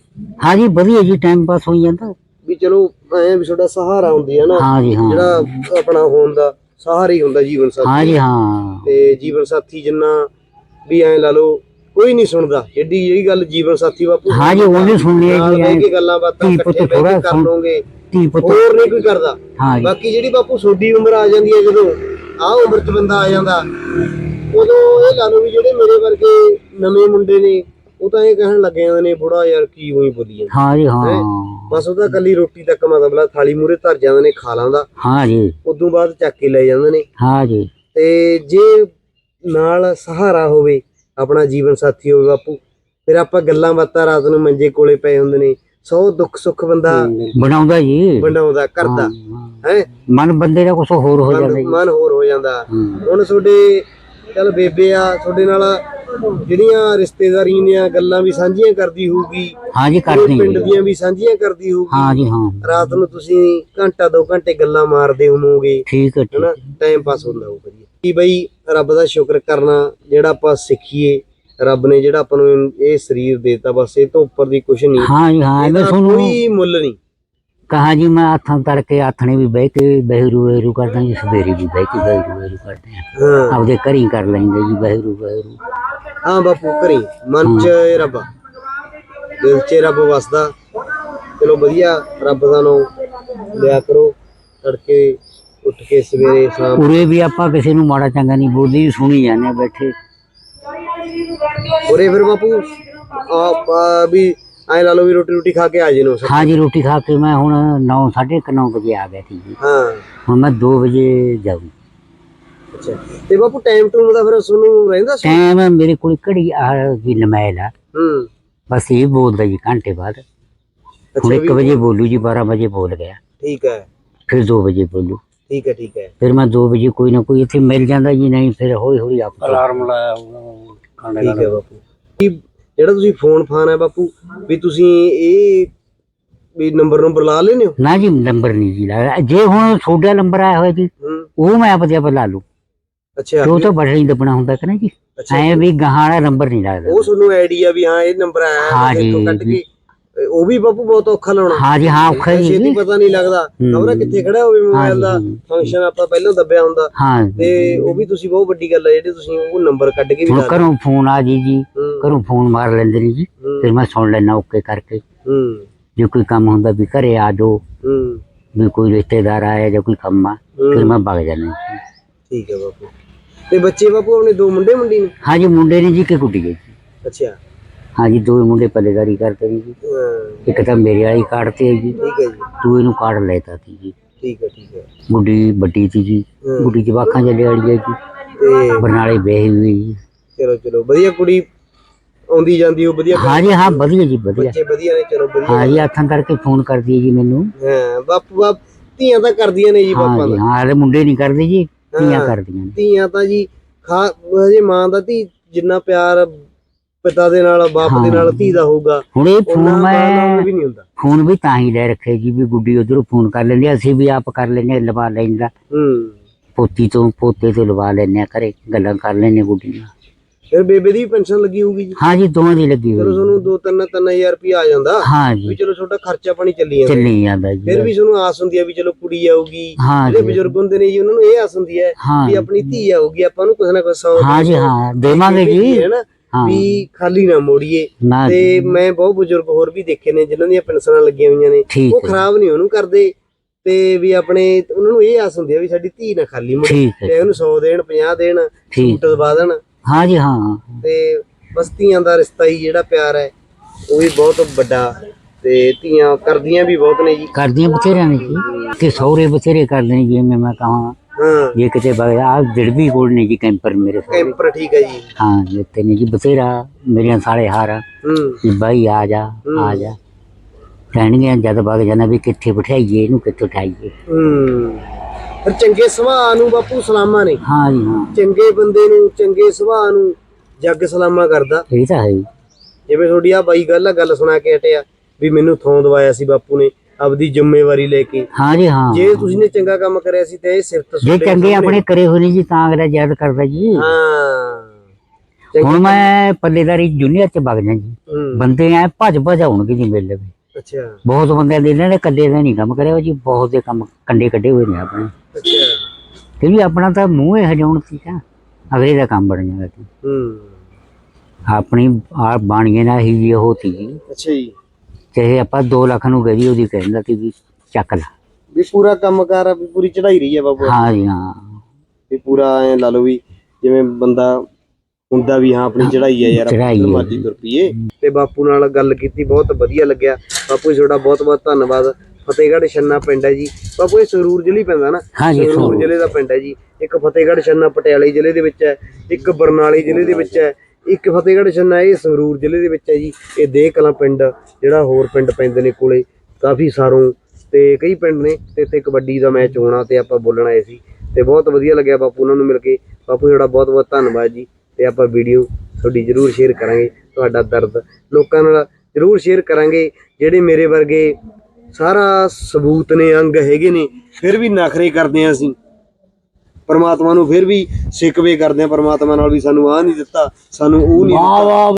ਹਾਂ ਜੀ ਵਧੀਆ ਜੀ ਟਾਈਮ ਪਾਸ ਹੋਈ ਜਾਂਦਾ। ਵੀ ਚਲੋ ਐ ਵੀ ਤੁਹਾਡਾ ਸਹਾਰਾ ਹੁੰਦੀ ਹੈ ਨਾ। ਹਾਂ ਜੀ ਹਾਂ। ਜਿਹੜਾ ਆਪਣਾ ਹੋਣ ਦਾ ਸਹਾਰਾ ਹੀ ਹੁੰਦਾ ਜੀਵਨ ਸਾਥੀ। ਹਾਂ ਜੀ ਹਾਂ। ਤੇ ਜੀਵਨ ਸਾਥੀ ਜਿੰਨਾ ਵੀ ਐ ਲਾ ਲਓ ਕੋਈ ਨਹੀਂ ਸੁਣਦਾ। ਏਡੀ ਜਿਹੜੀ ਗੱਲ ਜੀਵਨ ਸਾਥੀ ਬਾਪੂ ਹਾਂ ਜੀ ਉਹਨੇ ਸੁਣਨੀ ਹੈ ਜੀ ਐਂ ਗੱਲਾਂ ਬਾਤਾਂ ਇਕੱਠੇ ਕਰ ਲਓਗੇ। ਧੀ ਪੁੱਤ ਹੋਰ ਨਹੀਂ ਕੋਈ ਕਰਦਾ। ਹਾਂ ਬਾਕੀ ਜਿਹੜੀ ਬਾਪੂ ਛੋਟੀ ਉਮਰ ਆ ਜਾਂਦੀ ਹੈ ਜਦੋਂ ਆਹ ਉਮਰ 'ਚ ਬੰਦਾ ਆ ਜਾਂਦਾ ਉਦੋਂ ਇਹ ਲਾ ਲਓ ਵੀ ਜਿਹੜੇ ਮੇਰੇ ਵਰਗੇ ਨਵੇਂ ਮੁੰਡੇ ਨੇ ਉਹ ਤਾਂ ਇਹ ਕਹਿਣ ਲੱਗ ਜਾਂਦੇ ਨੇ ਬੁੜਾ ਯਾਰ ਕੀ ਹੋਈ ਬੋਲੀ ਜਾਂਦਾ ਹਾਂ ਜੀ ਹਾਂ। ਬਸ ਉਹਦਾ ਕੱਲੀ ਰੋਟੀ ਤੱਕ ਮਤਲਬ ਥਾਲੀ ਮੂਰੇ ਧਰ ਜਾਂਦੇ ਨੇ ਖਾ ਲਾਂਦਾ ਹਾਂ ਜੀ। ਉਦੋਂ ਬਾਅਦ ਚੱਕ ਕੇ ਲੈ ਜਾਂਦੇ ਨੇ। ਹਾਂ ਜੀ। ਤੇ ਜੇ ਨਾਲ ਸਹਾਰਾ ਹੋਵੇ ਆਪਣਾ ਜੀਵਨ ਸਾਥੀ ਹੋਵੇ ਬਾਪੂ ਫਿਰ ਆਪਾਂ ਗੱਲਾਂ ਬਾਤਾਂ ਰਾਤ ਨੂੰ ਮੰਜੇ ਕੋਲੇ ਪਏ ਹੁੰਦੇ ਨੇ। ਸੌ ਦੁੱਖ ਸੁੱਖ ਬੰਦਾ ਬਣਾਉਂਦਾ ਜੀ। ਵੰਡਾਉਂਦਾ ਕਰਦਾ। ਹਾਂ। ਮਨ ਬੰਦੇ ਦਾ ਕੁਝ ਹੋਰ ਹੋ ਜਾਂਦਾ ਮਨ ਹੋਰ ਹੋ ਜਾਂਦਾ। ਹੁਣ ਤੁਹਾਡੇ ਚੱਲ ਬੇਬੇ ਆ ਤੁਹਾਡੇ ਨਾਲ ਜਿਹੜੀਆਂ ਰਿਸ਼ਤੇਦਾਰੀਆਂ ਦੀਆਂ ਗੱਲਾਂ ਵੀ ਸਾਂਝੀਆਂ ਕਰਦੀ ਹੋਊਗੀ ਹਾਂ ਜੀ ਕਰਦੇ ਪਿੰਡ ਜੀ। ਦੀਆਂ ਵੀ ਸਾਂਝੀਆਂ ਕਰਦੀ ਹੋਊਗੀ। ਹਾਂ ਜੀ ਹਾਂ। ਰਾਤ ਨੂੰ ਤੁਸੀਂ ਘੰਟਾ ਦੋ ਘੰਟੇ ਗੱਲਾਂ ਮਾਰਦੇ ਹੋਵੋਗੇ। ਠੀਕ ਹੈ ਹਨਾ ਟਾਈਮ ਪਾਸ ਹੁੰਦਾ ਉਹ ਵਧੀਆ। ਕੀ ਬਈ ਰੱਬ ਦਾ ਸ਼ੁਕਰ ਕਰਨਾ ਜਿਹੜਾ ਆਪਾਂ ਸਿੱਖੀਏ ਰੱਬ ਨੇ ਜਿਹੜਾ ਆਪਾਂ ਨੂੰ ਇਹ ਸਰੀਰ ਦੇਤਾ ਬਸ ਇਹ ਤੋਂ ਉੱਪਰ ਦੀ ਕੁਝ ਨਹੀਂ। ਹਾਂ ਜੀ ਹਾਂ ਮੈਂ ਇਹਦਾ ਤੁਹਾਨੂੰ ਕੋਈ ਮੁੱਲ ਨਹੀਂ। ਕਹਾ ਜੀ ਮੈਂ ਹੱਥਾਂ ਤੜਕੇ ਆਥਣੇ ਵੀ ਬਹਿ ਕੇ ਬਹਿਰੂ ਬਹਿਰੂ ਕਰਦਾ ਜੀ ਸਵੇਰੇ ਵੀ ਬਹਿ ਕੇ ਬਹਿਰੂ ਬਹਿਰੂ ਕਰਦੇ ਆ ਹਾਂ। ਆਪਦੇ ਘਰੀ ਕਰ ਲੈਂਦੇ ਜੀ ਬਹਿਰੂ ਬਹਿਰੂ। ਹਾਂ ਬਾਪੂ ਕਰੀ ਮਨ ਚ ਇਹ ਰੱਬ ਆ। ਦਿਲ ਚ ਇਹ ਰੱਬ ਵਸਦਾ। ਚਲੋ ਵਧੀਆ ਰੱਬ ਦਾ ਨਾਮ ਲਿਆ ਕਰੋ। ਤੜਕੇ ਉੱਠ ਕੇ ਸਵੇਰੇ ਸ਼ਾਮ ਉਰੇ ਵੀ ਆਪਾਂ ਕਿਸੇ ਨੂੰ ਮਾੜਾ ਚੰਗਾ ਨਹੀਂ ਬੋਲੀ ਸੁਣੀ ਜਾਂਦੇ ਆ ਬੈਠੇ। ਉਰੇ ਫਿਰ ਬਾਪੂ ਆਪ ਆ ਵੀ ਐ ਲਾ ਲਓ ਵੀ ਰੋਟੀ ਰੋਟੀ ਖਾ ਕੇ ਆ ਜਿਨੋ ਹਾਂ ਜੀ ਰੋਟੀ ਖਾ ਕੇ ਮੈਂ ਹੁਣ 9 9:30 ਵਜੇ ਆ ਗਿਆ ਸੀ ਜੀ। ਹਾਂ। ਹੁਣ ਮੈਂ 2 ਵਜੇ ਜਾਊਂ। ਅੱਛਾ। ਤੇ ਬਾਪੂ ਟਾਈਮ ਟੂਮ ਦਾ ਫਿਰ ਤੁਹਾਨੂੰ ਰਹਿੰਦਾ ਸੀ? ਟਾਈਮ ਮੇਰੇ ਕੋਲ ਘੜੀ ਆ ਜੀ ਨਮੈਲ ਆ। ਹੂੰ। ਬਸ ਇਹ ਬੋਲਦਾ ਜੀ ਘੰਟੇ ਬਾਅਦ। ਹੁਣ ਅੱਛਾ 1 ਵਜੇ ਬੋਲੂ ਜੀ 12 ਵਜੇ ਬੋਲ ਗਿਆ। ਠੀਕ ਹੈ। ਫਿਰ 2 ਵਜੇ ਬੋਲੂ। ਠੀਕ ਹੈ ਠੀਕ ਹੈ। ਫਿਰ ਮੈਂ 2 ਵਜੇ ਕੋਈ ਨਾ ਕੋਈ ਇੱਥੇ ਮਿਲ ਜਾਂਦਾ ਜੀ ਨਹੀਂ ਫਿਰ ਹੌਲੀ ਹੌਲੀ ਆਪ ਅਲਾਰਮ ਲਾਇਆ ਹੋਊਗਾ ਠੀਕ ਹੈ ਬਾਪੂ। ਕੀ ਜਿਹੜਾ ਤੁਸੀਂ ਫੋਨ ਫਾਨ ਹੈ ਬਾਪੂ ਵੀ ਤੁਸੀਂ ਇਹ ਵੀ ਨੰਬਰ ਨੰਬਰ ਲਾ ਲੈਨੇ ਹੋ? ਨਾ ਜੀ ਨੰਬਰ ਨਹੀਂ ਜੀ ਲਾਇਆ। ਜੇ ਹੁਣ ਛੋਟਾ ਨੰਬਰ ਆਇਆ ਹੋਇਆ ਜੀ ਉਹ ਮੈਂ ਆਪਦੇ ਆਪ ਲਾ ਲੂ ਅੱਛਾ ਉਹ ਤਾਂ ਬਟਨ ਹੀ ਦੱਬਣਾ ਹੁੰਦਾ ਕਿ ਨਾ ਜੀ। ਐ ਵੀ ਗਾਹਾਂ ਵਾਲਾ ਨੰਬਰ ਨਹੀਂ ਲੱਗਦਾ। ਉਹ ਤੁਹਾਨੂੰ ਆਈਡੀਆ ਵੀ ਹਾਂ ਇਹ ਨੰਬਰ ਆਇਆ ਹੈ, ਜੀ, ਕੱਟ ਕੇ ਉਹ ਵੀ ਬਾਪੂ ਬਹੁਤ ਔਖਾ ਲਾਉਣਾ। ਹਾਂ ਜੀ ਹਾਂ ਔਖਾ ਜੀ ਛੇਤੀ ਪਤਾ ਨਹੀਂ ਲੱਗਦਾ। ਖਬਰ ਕਿੱਥੇ ਖੜਾ ਹੋਵੇ ਮੋਬਾਈਲ ਦਾ। ਫੰਕਸ਼ਨ ਆਪਾਂ ਪਹਿਲਾਂ ਦੱਬਿਆ ਹੁੰਦਾ। ਹਾਂ। ਤੇ ਉਹ ਵੀ ਤੁਸੀਂ ਬਹੁਤ ਵੱਡੀ ਗੱਲ ਹੈ ਜਿਹੜੀ ਤੁਸੀਂ ਉਹ ਨੰਬਰ ਕੱਢ ਕੇ ਵੀ ਘਰੋਂ ਫੋਨ ਆ ਜੀ ਜੀ। ਹੂੰ। ਘਰੋਂ ਫੋਨ ਮਾਰ ਲੈਂਦੇ ਨੇ ਜੀ। ਹੂੰ, ਫਿਰ ਮੈਂ ਸੁਣ ਲੈਣਾ ਓਕੇ ਕਰਕੇ। ਹੂੰ। ਜੇ ਕੋਈ ਕੰਮ ਹੁੰਦਾ ਵੀ ਘਰੇ ਆ ਜਾਓ। ਹੂੰ। ਵੀ ਕੋਈ ਰਿਸ਼ਤੇਦਾਰ ਆਇਆ ਜਾਂ ਕੋਈ ਕੰਮ ਆ ਫਿਰ ਮੈਂ ਭੱਗ ਜਾਂਦਾ। ਜੀ। ਠੀਕ ਹੈ ਬਾਪੂ। ਤੇ ਬੱਚੇ ਬਾਪੂ ਆਪਣੇ ਦੋ ਮੁੰਡੇ ਮੁੰਡੀ ਨੇ? ਹਾਂ ਜੀ ਮੁੰਡੇ ਨੇ ਜੀ ਕਿ ਗਈ ਜੀ। ਅੱਛਾ। ਹਾਂ ਜੀ ਦੋ ਮੁੰਡੇ ਪੱਲੇਦਾਰੀ ਕਰਦੇ ਨੇ ਜੀ। ਇੱਕ ਤਾਂ ਮੇਰੇ ਵਾਲੀ ਕਾੜਤੇ ਹੈ ਜੀ। ਠੀਕ ਹੈ ਜੀ। ਤੂੰ ਇਹਨੂੰ ਕਾੜ ਲੈਤਾ ਸੀ ਜੀ। ਠੀਕ ਹੈ ਠੀਕ ਹੈ। ਗੁੱਡੀ ਵੱਡੀ ਸੀ ਜੀ। ਹੂੰ। ਗੁੱਡੀ ਜਵਾਖਾਂ ਚੱਲੇ ਵਾਲੀ ਹੈ ਜੀ। ਤੇ ਬਰਨਾਲੇ ਵਿਆਹੀ ਹੋਈ ਜੀ ਚਲੋ ਚਲੋ ਵਧੀਆ ਕੁੜੀ ਆਉਂਦੀ ਜਾਂਦੀ ਉਹ ਵਧੀਆ ਹਾਂ ਜੀ ਹਾਂ ਵਧੀਆ ਜੀ ਵਧੀਆ। ਬੱਚੇ ਵਧੀਆ ਨੇ ਚਲੋ ਵਧੀਆ। ਹਾਂ ਜੀ ਹੱਥਾਂ ਕਰਕੇ ਫੋਨ ਕਰਦੀ ਹੈ ਜੀ ਮੈਨੂੰ। ਹਾਂ ਬਾਪੂ ਬਾਪ ਧੀਆਂ ਤਾਂ ਕਰਦੀਆਂ ਨੇ ਜੀ ਹਾਂ ਬਾਪਾ ਜੀ ਦਾ। ਹਾਂ ਹਲੇ ਮੁੰਡੇ ਨਹੀਂ ਕਰਦੇ ਜੀ ਧੀਆਂ। ਕਰਦੀਆਂ ਨੇ। ਧੀਆਂ ਤਾਂ ਜੀ ਖਾ ਹਜੇ ਮਾਂ ਦਾ ਧੀ ਜਿੰਨਾ ਪਿਆਰ ਪਿਤਾ ਦੇ ਨਾਲ ਬਾਪ ਦੇ। ਨਾਲ ਧੀ ਦਾ ਹੋਊਗਾ ਹੁਣ ਇਹ ਫੋਨ ਮਾਂ ਵੀ ਨਹੀਂ ਹੁੰਦਾ। ਫੋਨ ਵੀ ਤਾਂ ਹੀ ਲੈ ਰੱਖੇ ਜੀ ਵੀ ਗੁੱਡੀ ਉਧਰੋਂ ਫੋਨ ਕਰ ਲੈਂਦੇ ਅਸੀਂ ਵੀ ਆਪ ਕਰ ਲੈਂਦੇ ਲਵਾ ਲੈਂਦਾ। ਹੂੰ। ਪੋਤੀ ਤੋਂ ਪੋਤੇ ਤੋਂ ਲਵਾ ਲੈਂਦੇ ਆ ਘਰੇ ਗੱਲਾਂ ਕਰ ਲੈਂਦੇ ਗੁੱਡੀ ਨਾਲ। ਫਿਰ ਬੇਬੇ ਦੀ ਪੈਨਸ਼ਨ ਲੱਗੀ ਹੋਊਗੀ ਜੀ? ਹਾਂ ਜੀ ਦੋਵਾਂ ਦੀ ਲੱਗੀ ਚਲੋ ਹੋਈ ਤੁਹਾਨੂੰ 2-3 3000 ਰੁਪਏ ਆ ਜਾਂਦਾ। ਹਾਂ ਵੀ ਜੀ ਚਲੋ ਤੁਹਾਡਾ ਖਰਚਾ ਪਾਣੀ ਚੱਲੀ ਜਾਂਦਾ। ਚੱਲੀ ਜਾਂਦਾ ਜੀ। ਫਿਰ ਵੀ ਤੁਹਾਨੂੰ ਆਸ ਹੁੰਦੀ ਹੈ ਵੀ ਚਲੋ ਕੁੜੀ ਆਊਗੀ। ਜਿਹੜੇ ਬਜ਼ੁਰਗ ਹੁੰਦੇ ਨੇ ਜੀ ਉਹਨਾਂ ਨੂੰ ਇਹ ਆਸ ਹੁੰਦੀ ਹੈ ਵੀ ਆਪਣੀ ਧੀ ਆਊਗੀ ਆਪਾਂ ਨੂੰ ਕੁਛ ਨਾ ਕੁਛ ਸੌ ਹਾਂ ਜੀ ਹਾਂ। ਦੇਵਾਂਗੇ ਜੀ। ਹੈ ਨਾ ਹਾਂ। ਵੀ ਖਾਲੀ ਨਾ ਮੋੜੀਏ। ਨਾ ਤੇ ਮੈਂ ਬਹੁਤ ਬਜ਼ੁਰਗ ਹੋਰ ਵੀ ਦੇਖੇ ਨੇ ਜਿਨ੍ਹਾਂ ਦੀਆਂ ਪੈਨਸ਼ਨਾਂ ਲੱਗੀਆਂ ਹੋਈਆਂ ਨੇ। ਠੀਕ ਉਹ ਹੈ ਖਰਾਬ ਨਹੀਂ ਉਹਨੂੰ ਕਰਦੇ। ਤੇ ਵੀ ਆਪਣੇ ਉਹਨਾਂ ਨੂੰ ਇਹ ਆਸ ਹੁੰਦੀ ਹੈ ਵੀ ਸਾਡੀ ਧੀ ਨਾ ਖਾਲੀ ਮੁੜੇ। ਠੀਕ ਹੈ ਤੇ ਉਹਨੂੰ 100 ਦੇਣ 50 ਦੇਣ ਠੀਕ ਦਵਾ ਦੇਣ। ਹਾਂ ਜੀ ਹਾਂ ਤੇ ਬਸ ਧੀਆਂ ਦਾ ਰਿਸ਼ਤਾ ਹੀ ਜਿਹੜਾ ਪਿਆਰ ਹੈ ਉਹ ਵੀ ਬਹੁਤ ਵੱਡਾ। ਤੇ ਧੀਆਂ ਕਰਦੀਆਂ ਵੀ ਬਹੁਤ ਨੇ ਜੀ। ਕਰਦੀਆਂ ਬਥੇਰਿਆਂ ਨੇ ਜੀ। ਕਿ ਸਹੁਰੇ ਬਥੇਰੇ ਕਰਦੇ ਨੇ ਜਿਵੇਂ ਮੈਂ ਕਹਾਂ। ਹਾਂ। ਜੇ ਕਿਤੇ ਬਗਿਆ ਆ ਦਿੜਬੀ ਕੋਲ ਨੇ ਜੀ ਕੈਂਪਰ ਮੇਰੇ ਸਹੁਰੇ ਕੈਂਪਰ ਠੀਕ ਹੈ ਜੀ। ਹਾਂ ਜਿੱਤੇ ਨੇ ਜੀ ਬਥੇਰਾ ਮੇਰੀਆਂ ਸਾਲੇ ਹਾਰ। ਹੂੰ। ਵੀ ਬਾਈ ਆ ਜਾ ਆ ਜਾ। ਕਹਿਣਗੇ ਜਦ ਵਗ ਜਾਣਾ ਵੀ ਕਿੱਥੇ ਬਿਠਾਈਏ ਇਹਨੂੰ ਕਿੱਥੇ ਉਠਾਈਏ ਹੂੰ। ਫਿਰ ਚੰਗੇ ਸੁਭਾਅ ਨੂੰ ਬਾਪੂ ਸਲਾਮਾਂ ਨੇ। ਹਾਂ ਜੀ ਹਾਂ। ਚੰਗੇ ਬੰਦੇ ਨੂੰ ਚੰਗੇ ਸੁਭਾਅ ਨੂੰ ਜੱਗ ਸਲਾਮਾ ਕਰਦਾ। ਇਹ ਤਾਂ ਹੈ ਜੀ। ਜਿਵੇਂ ਤੁਹਾਡੀ ਆ ਬਾਈ ਗੱਲ ਆ ਗੱਲ ਸੁਣਾ ਕੇ ਹਟਿਆ ਵੀ ਮੈਨੂੰ ਥੋਂ ਦਵਾਇਆ ਸੀ ਬਾਪੂ ਨੇ। ਆਪਦੀ ਜ਼ਿੰਮੇਵਾਰੀ ਲੈ ਕੇ। ਹਾਂ ਜੀ ਹਾਂ। ਜੇ ਤੁਸੀਂ ਨੇ ਚੰਗਾ ਕੰਮ ਕਰਿਆ ਸੀ ਤੇ ਇਹ ਸਿਫਤ ਜੇ ਚੰਗੇ ਆਪਣੇ ਕਰੇ ਹੋਏ ਨੇ ਜੀ ਤਾਂ ਅਗਲਾ ਯਾਦ ਕਰਦਾ ਜੀ। ਹਾਂ। ਹੁਣ ਮੈਂ ਪੱਲੇਦਾਰੀ ਜੂਨੀਅਰ ਚ ਵਗ ਜਾਂ। ਜੀ ਬੰਦੇ ਐ ਭੱਜ ਭੱਜ ਆਉਣਗੇ ਜੀ ਮੇਲੇ ਵਿੱਚ ਅੱਛਾ। ਬਹੁਤ ਬੰਦੇ ਦੇ ਇਹਨਾਂ ਨੇ ਕੱਲੇ ਦਾ ਨਹੀਂ ਕੰਮ ਕਰਿਆ ਜੀ ਬਹੁਤ ਦੇ ਕੰਮ ਕੰਡੇ ਕੱਢੇ ਹੋਏ ਨੇ ਆਪਣੇ। ਅੱਛਾ। ਕਿਉਂਕਿ ਆਪਣਾ ਤਾਂ ਮੂੰਹ ਇਹ ਹਜਾਉਣ ਸੀ ਤਾਂ ਅਗਲੇ ਦਾ ਕੰਮ ਬਣ ਜਾਣਾ ਸੀ। ਹੂੰ। ਆਪਣੀ ਆ ਬਾਣੀਏ ਨਾਲ ਹੀ ਜੀ ਉਹ ਤੀ ਅੱਛਾ ਜੀ। ਚਾਹੇ ਆਪਾਂ 2 ਲੱਖ ਨੂੰ ਗਈ ਉਹਦੀ ਕਹਿੰਦਾ ਸੀ ਵੀ ਚੱਕ ਲੈ। ਵੀ ਪੂਰਾ ਕੰਮਕਾਰ ਆ ਵੀ ਪੂਰੀ ਚੜਾਈ ਰਹੀ ਹੈ ਬਾਪੂ ਹਾਂ ਜੀ ਹਾਂ। ਵੀ ਪੂਰਾ ਐ ਲਾ ਲਓ ਵੀ ਜਿਵੇਂ ਬੰਦਾ ਹੁੰਦਾ ਵੀ ਹਾਂ ਆਪਣੀ ਚੜਾਈ ਹੈ ਯਾਰ ਚੜ੍ਹਾਈ ਪਈਏ। ਤੇ ਬਾਪੂ ਨਾਲ ਗੱਲ ਕੀਤੀ ਬਹੁਤ ਵਧੀਆ ਲੱਗਿਆ। ਬਾਪੂ ਜੀ ਤੁਹਾਡਾ ਬਹੁਤ ਬਹੁਤ ਧੰਨਵਾਦ। ਫਤਿਹਗੜ੍ਹ ਛੰਨਾ ਪਿੰਡ ਹੈ ਜੀ। ਬਾਪੂ ਇਹ ਸਰੂਰ ਜ਼ਿਲ੍ਹੇ ਹੀ ਪੈਂਦਾ ਨਾ? ਹਾਂ ਜੀ, ਸਰੂਰ ਸੰਗਰੂਰ। ਜ਼ਿਲ੍ਹੇ ਦਾ ਪਿੰਡ ਹੈ ਜੀ। ਇੱਕ ਫਤਿਹਗੜ੍ਹ ਛੰਨਾ ਪਟਿਆਲੇ ਜ਼ਿਲ੍ਹੇ ਦੇ ਵਿੱਚ ਹੈ ਇੱਕ ਬਰਨਾਲੇ ਜ਼ਿਲ੍ਹੇ ਦੇ ਵਿੱਚ ਹੈ ਇੱਕ ਫਤਿਹਗੜ੍ਹ ਛੰਨਾ ਇਹ ਸੰਗਰੂਰ ਜ਼ਿਲ੍ਹੇ ਦੇ ਵਿੱਚ ਹੈ ਜੀ। ਇਹ ਦੇਹ ਕਲਾਂ ਪਿੰਡ, ਜਿਹੜਾ ਹੋਰ ਪਿੰਡ ਪੈਂਦੇ ਨੇ ਕੋਲੇ, ਕਾਫੀ ਸਾਰੋਂ, ਤੇ ਕਈ ਪਿੰਡ ਨੇ, ਤੇ ਇੱਥੇ ਕਬੱਡੀ ਦਾ ਮੈਚ ਹੋਣਾ ਤੇ ਆਪਾਂ ਬੋਲਣ ਆਏ ਸੀ। ਤੇ ਬਹੁਤ ਵਧੀਆ ਲੱਗਿਆ ਬਾਪੂ ਉਹਨਾਂ ਨੂੰ ਮਿਲ ਕੇ। ਬਾਪੂ ਤੁਹਾਡਾ ਬਹੁਤ ਬਹੁਤ ਧੰਨਵਾਦ ਜੀ। ਤੇ ਆਪਾਂ ਵੀਡੀਓ ਤੁਹਾਡੀ ਜਰੂਰ ਸ਼ੇਅਰ ਕਰਾਂਗੇ, ਤੁਹਾਡਾ ਦਰਦ ਲੋਕਾਂ ਨਾਲ ਜਰੂਰ ਸ਼ੇਅਰ ਕਰਾਂਗੇ, ਜਿਹੜੇ ਮੇਰੇ ਵਰਗੇ ਸਾਰਾ ਸਬੂਤ ਨੇ, ਅੰਗ ਹੈਗੇ ਨੇ, ਫਿਰ ਵੀ ਨਖਰੇ ਕਰਦੇ ਆ ਅਸੀਂ। ਪਰਮਾਤਮਾ ਨੂੰ ਫਿਰ ਵੀ ਸਿਕਵੇ ਕਰਦੇ ਆ ਪਰਮਾਤਮਾ ਨਾਲ ਵੀ ਸਾਨੂੰ ਆ ਨਹੀਂ ਦਿੱਤਾ ਸਾਨੂੰ ਉਹ ਨਹੀਂ ਦਿੱਤਾ।